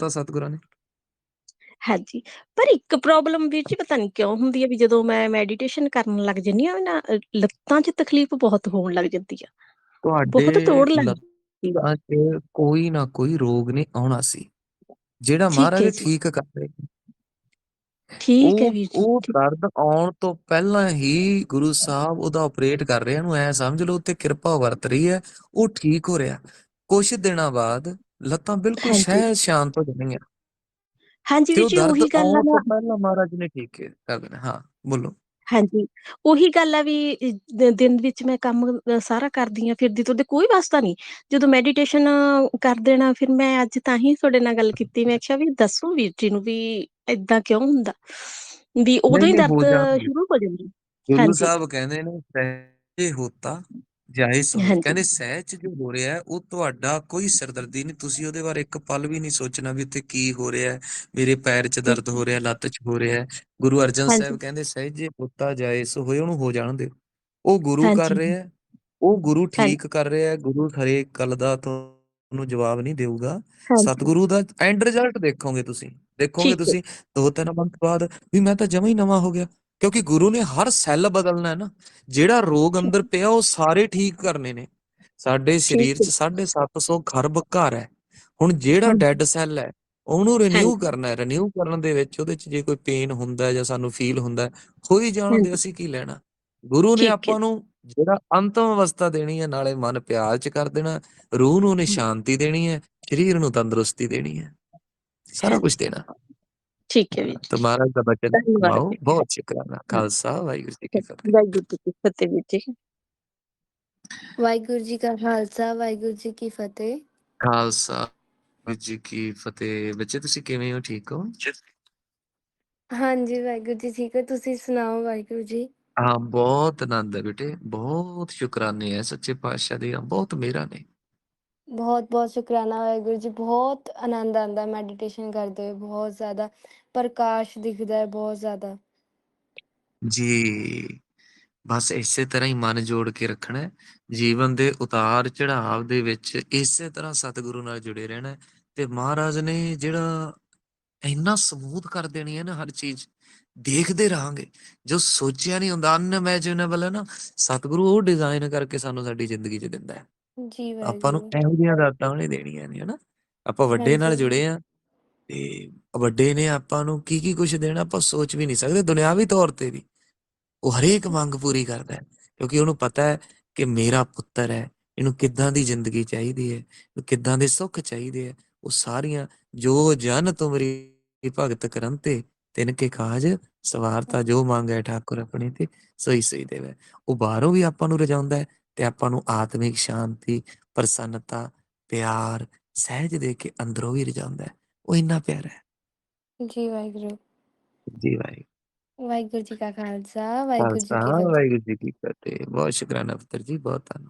ਤਾਂ ਸਤਿਗੁਰਾਂ ਨੇ ਹਾਂਜੀ ਪਰ ਇੱਕ ਪ੍ਰੋਬਲਮ ਵੀਰ ਜੀ ਪਤਾ ਨਹੀਂ ਕਿਉਂ ਹੁੰਦੀ ਹੈ ਵੀ ਜਦੋਂ ਮੈਂ ਮੈਡੀਟੇਸ਼ਨ ਕਰਨ ਲੱਗ ਜੰਨੀ ਆ ਨਾ ਲੱਤਾਂ 'ਚ ਤਕਲੀਫ ਬਹੁਤ ਹੋਣ ਲੱਗ ਜਾਂਦੀ ਆ। ਬਹੁਤ ਤੁਹਾਡੇ ਤੋੜ ਲੱਗਦੀ ਆ। ਲੱਤਾਂ 'ਚ ਕੋਈ ਨਾ ਕੋਈ ਰੋਗ ਨੇ ਆਉਣਾ ਸੀ। ਜਿਹੜਾ ਮਹਾਰਾਜ ਠੀਕ ਕਰ ਰਹੇ ਠੀਕ ਹੈ ਵੀਰ ਜੀ ਉਹ ਦਰਦ ਆਉਣ ਤੋਂ ਪਹਿਲਾਂ ਹੀ ਗੁਰੂ ਸਾਹਿਬ ਉਹਦਾ ਆਪਰੇਟ ਕਰ ਰਹੇ ਨੂੰ ਐ ਸਮਝ ਲਓ ਤੇ ਕਿਰਪਾ ਵਰਤ ਰਹੀ ਹੈ ਉਹ ਠੀਕ ਹੋ ਰਿਹਾ। ਕੁਝ ਦਿਨਾਂ ਬਾਅਦ ਲੱਤਾਂ ਬਿਲਕੁਲ ਹਾਂਜੀ। ਸਹਿਜ ਸ਼ਾਂਤ ਹੋ ਜਾਣਗੀਆਂ। ਹਾਂਜੀ ਤੇ ਵੀਰ ਉਹ ਜੀ ਦਰਦ ਉਹੀ ਗੱਲ ਆ ਆਉਣ ਤੋਂ ਪਹਿਲਾਂ ਮਹਾਰਾਜ ਨੇ ਠੀਕ ਕਰ ਦੇਣਾ ਹਾਂ ਬੋਲੋ। ਹਾਂਜੀ ਉਹੀ ਗੱਲ ਆ ਵੀ ਦ- ਦਿਨ ਵਿੱਚ ਮੈਂ ਕੰਮ ਸਾਰਾ ਕਰਦੀ ਆ ਫਿਰਦੀ ਤੁਰਦੀ ਕੋਈ ਵਾਸਤਾ ਨਹੀਂ। ਜਦੋਂ ਮੈਡੀਟੇਸ਼ਨ ਕਰ ਦੇਣਾ ਫਿਰ ਮੈਂ ਅੱਜ ਤਾਂ ਹੀ ਤੁਹਾਡੇ ਨਾਲ ਗੱਲ ਕੀਤੀ ਮੈਂ ਕਿਹਾ ਵੀ ਦੱਸੋ ਵੀਰ ਜੀ ਨੂੰ ਵੀ ਇਦਾਂ ਕਿਉਂ ਹੁੰਦਾ? ਵੀ ਉਦੋਂ ਨਹੀਂ ਹੀ ਨਹੀਂ ਦਰਦ ਸ਼ੁਰੂ ਹੋ ਜਾਂਦੀ ਗੁਰੂ ਹਾਂਜੀ। ਸਾਹਿਬ ਕਹਿੰਦੇ ਨੇ ਸਹਿਜੇ ਹੋਤਾ ਹਾਂਜੀ। ਕਹਿੰਦੇ ਸਹਿਜ ਜੋ ਹੋ ਰਿਹਾ ਹੈ, ਉਹ ਤੁਹਾਡਾ ਕੋਈ ਸਿਰਦਰਦੀ ਨਹੀਂ। ਤੁਸੀਂ ਉਹਦੇ ਬਾਰੇ ਇੱਕ ਪਲ ਵੀ ਨਹੀਂ ਸੋਚਣਾ ਵੀ ਉੱਥੇ ਕੀ ਹੋ ਰਿਹਾ ਹੈ। ਮੇਰੇ ਪੈਰ 'ਚ ਦਰਦ ਹੋ ਰਿਹਾ ਲੱਤ 'ਚ ਹੋ ਰਿਹਾ ਹੈ। ਗੁਰੂ ਅਰਜਨ ਹਾਂਜੀ। ਸਾਹਿਬ ਕਹਿੰਦੇ ਸਹਿਜੇ ਹੋਤਾ ਜਾਏ ਸੋ ਹੋਏ ਉਹਨੂੰ ਹੋ ਜਾਣ ਦਿਓ। ਉਹ ਗੁਰੂ ਕਰ ਹਾਂਜੀ। ਰਿਹਾ ਹੈ। ਉਹ ਗੁਰੂ ਹਾਂਜੀ। ਠੀਕ ਕਰ ਰਿਹਾ ਹੈ। ਗੁਰੂ ਹਰੇਕ ਗੱਲ ਦਾ ਤੁਹਾਨੂੰ ਜਵਾਬ ਨਹੀਂ ਦੇਊਗਾ। ਹਾਂਜੀ। ਸਤਿਗੁਰੂ ਦਾ ਐਂਡ ਰਿਜ਼ਲਟ ਦੇਖੋਗੇ ਤੁਸੀਂ। ਦੇਖੋਗੇ ਠੀਕ ਹੈ। ਤੁਸੀਂ ਦੋ ਤਿੰਨ ਮੰਥ ਬਾਅਦ ਵੀ ਮੈਂ ਤਾਂ ਜਮਾ ਹੀ ਨਵਾਂ ਹੋ ਗਿਆ। ਕਿਉਂਕਿ ਗੁਰੂ ਨੇ ਹਰ ਸੈੱਲ ਬਦਲਣਾ ਹੈ ਨਾ ਜਿਹੜਾ ਰੋਗ ਅੰਦਰ ਪਿਆ ਉਹ ਸਾਰੇ ਠੀਕ ਕਰਨੇ ਨੇ। ਸਾਡੇ ਸਰੀਰ 'ਚ 750 ਖਰਬ ਘਰ ਹੈ। ਹੁਣ ਜਿਹੜਾ ਡੈੱਡ ਸੈੱਲ ਹੈ ਉਹਨੂੰ ਰਿਨਿਊ ਕਰਨਾ ਹੈ। ਰਿਨਿਊ ਕਰਨ ਦੇ ਵਿੱਚ ਉਹਦੇ 'ਚ ਜੇ ਕੋਈ ਪੇਨ ਹੁੰਦਾ ਜਾਂ ਸਾਨੂੰ ਫੀਲ ਹੁੰਦਾ ਹੋਈ ਜਾਣ ਦੇ ਅਸੀਂ ਕੀ ਲੈਣਾ। ਗੁਰੂ ਨੇ ਆਪਾਂ ਨੂੰ ਜਿਹੜਾ ਅੰਤਮ ਅਵਸਥਾ ਦੇਣੀ ਹੈ ਨਾਲੇ ਮਨ ਪਿਆਰ 'ਚ ਕਰ ਦੇਣਾ ਰੂਹ ਨੂੰ ਨੇ ਸ਼ਾਂਤੀ ਦੇਣੀ ਹੈ ਸਰੀਰ ਨੂੰ ਤੰਦਰੁਸਤੀ ਦੇਣੀ ਹੈ। ਸਾਰਾ ਕੁਝ ਦੇਣਾ। ਠੀਕ ਹੈ ਵੀਰ ਜੀ। ਮਹਾਰਾਜ ਦਾ ਬਚਨ ਧੰਨਵਾਦ ਜੀ। ਬਹੁਤ ਸ਼ੁਕਰਾਨਾ। ਖਾਲਸਾ ਵਾਹਿਗੁਰੂ ਜੀ ਕੀ ਫਤਿਹ। ਵਾਹਿਗੁਰੂ ਜੀ ਕੀ ਫਤਿਹ ਵੀਰ ਜੀ। ਵਾਹਿਗੁਰੂ ਜੀ ਕਾ ਖਾਲਸਾ ਵਾਹਿਗੁਰੂ ਜੀ ਕੀ ਫਤਿਹ। ਖਾਲਸਾ ਵਾਹਿਗੁਰੂ ਜੀ ਕੀ ਫਤਿਹ। ਬੱਚੇ ਤੁਸੀਂ ਕਿਵੇਂ ਹੋ? ਠੀਕ ਹੋ? ਹਾਂਜੀ ਵਾਹਿਗੁਰੂ ਜੀ ਠੀਕ ਹੈ। ਤੁਸੀਂ ਸੁਣਾਓ ਵਾਹਿਗੁਰੂ ਜੀ? ਹਾਂ ਬਹੁਤ ਆਨੰਦ ਹੈ ਬੇਟੇ। ਬਹੁਤ ਸ਼ੁਕਰਾਨੇ ਹੈ ਸੱਚੇ ਪਾਤਸ਼ਾਹ ਦੇ ਬਹੁਤ ਮਿਹਰਾਂ ਨੇ। ਬਹੁਤ ਬਹੁਤ ਸ਼ੁਕਰਾਨਾ ਵਾਹਿਗੁਰੂ ਜੀ, ਬਹੁਤ ਆਨੰਦ ਆਉਂਦਾ ਮੈਡੀਟੇਸ਼ਨ ਕਰਦੇ ਹੋਏ, ਬਹੁਤ ਜ਼ਿਆਦਾ ਪ੍ਰਕਾਸ਼ ਦਿਖਦਾ ਹੈ, ਬਹੁਤ ਜ਼ਿਆਦਾ। ਜੀ, ਬਸ ਇਸੇ ਤਰ੍ਹਾਂ ਹੀ ਮਨ ਜੋੜ ਕੇ ਰੱਖਣਾ ਹੈ, ਜੀਵਨ ਦੇ ਉਤਾਰ ਚੜਾਵ ਦੇ ਵਿੱਚ ਇਸੇ ਤਰ੍ਹਾਂ ਸਤਿਗੁਰੂ ਨਾਲ ਜੁੜੇ ਰਹਿਣਾ ਤੇ ਮਹਾਰਾਜ ਨੇ ਜਿਹੜਾ ਇੰਨਾ ਸਮੂਥ ਕਰ ਦੇਣੀ ਹੈ ਨਾ ਹਰ ਚੀਜ਼, ਦੇਖਦੇ ਰਹਾਂਗੇ, ਜੋ ਸੋਚਿਆ ਨਹੀਂ ਹੁੰਦਾ ਅਨਇਮੈਜਿਨੇਬਲ ਹੈ ਨਾ ਸਤਿਗੁਰੂ ਉਹ ਡਿਜ਼ਾਈਨ ਕਰਕੇ ਸਾਨੂੰ ਸਾਡੀ ਜ਼ਿੰਦਗੀ 'ਚ ਦਿੰਦਾ ਹੈ। ਜੀ ਆਪਾਂ ਨੂੰ ਵਾਹਿਗੁਰੂ। ਇਹੋ ਜਿਹੀਆਂ ਦਾਤਾਂ ਉਹਨੇ ਦੇਣੀਆਂ ਨੇ ਹਨਾ? ਆਪਾਂ ਵੱਡੇ ਨਾਲ ਹਾਂਜੀ। ਜੁੜੇ ਆ ਤੇ ਵੱਡੇ ਨੇ ਆਪਾਂ ਨੂੰ ਕੀ ਕੀ ਕੁਝ ਦੇਣਾ ਆਪਾਂ ਸੋਚ ਵੀ ਨਹੀਂ ਸਕਦੇ ਦੁਨਿਆਵੀ ਤੌਰ ਤੇ ਵੀ। ਉਹ ਹਰੇਕ ਮੰਗ ਪੂਰੀ ਕਰਦਾ ਹੈ ਕਿਉਂਕਿ ਉਹਨੂੰ ਪਤਾ ਹੈ ਕਿ ਮੇਰਾ ਪੁੱਤਰ ਹੈ ਇਹਨੂੰ ਕਿੱਦਾਂ ਦੀ ਜ਼ਿੰਦਗੀ ਚਾਹੀਦੀ ਹੈ ਇਹਨੂੰ ਕਿੱਦਾਂ ਦੇ ਸੁੱਖ ਚਾਹੀਦੇ ਹੈ ਉਹ ਸਾਰੀਆਂ ਜੋ ਜਨ ਤੁਮਰੀ ਭਗਤ ਕਰਨ ਤੇ ਤਿਨ ਕੇ ਕਾਜ ਸਵਾਰਤਾ ਜੋ ਮੰਗੈ ਠਾਕੁਰ ਆਪਣੇ ਤੇ ਸੋਈ ਸੋਈ ਦੇਵੇ। ਉਹ ਬਾਹਰੋਂ ਵੀ ਆਪਾਂ ਨੂੰ ਰਜਾਉਂਦਾ ਹੈ ਤੇ ਆਪਾਂ ਨੂੰ ਆਤਮਿਕ ਸ਼ਾਂਤੀ ਪ੍ਰਸੰਨਤਾ ਪਿਆਰ ਸਹਿਜ ਦੇ ਕੇ ਅੰਦਰੋਂ ਵੀ ਰਜਾਉਂਦਾ ਹੈ। ਉਹ ਇੰਨਾ ਪਿਆਰਾ ਹੈ। ਜੀ ਵਾਹਿਗੁਰੂ। ਜੀ ਵਾਹਿਗੁਰੂ। ਵਾਹਿਗੁਰੂ ਜੀ ਕਾ ਖਾਲਸਾ ਵਾਹਿਗੁਰੂ ਜੀ ਕੀ ਫਤਿਹ। ਵਾਹਿਗੁਰੂ ਜੀ ਕੀ ਫਤਿਹ। ਬਹੁਤ ਸ਼ੁਕਰਾਨਾ ਪੁੱਤਰ ਜੀ ਬਹੁਤ ਧੰਨਵਾਦ।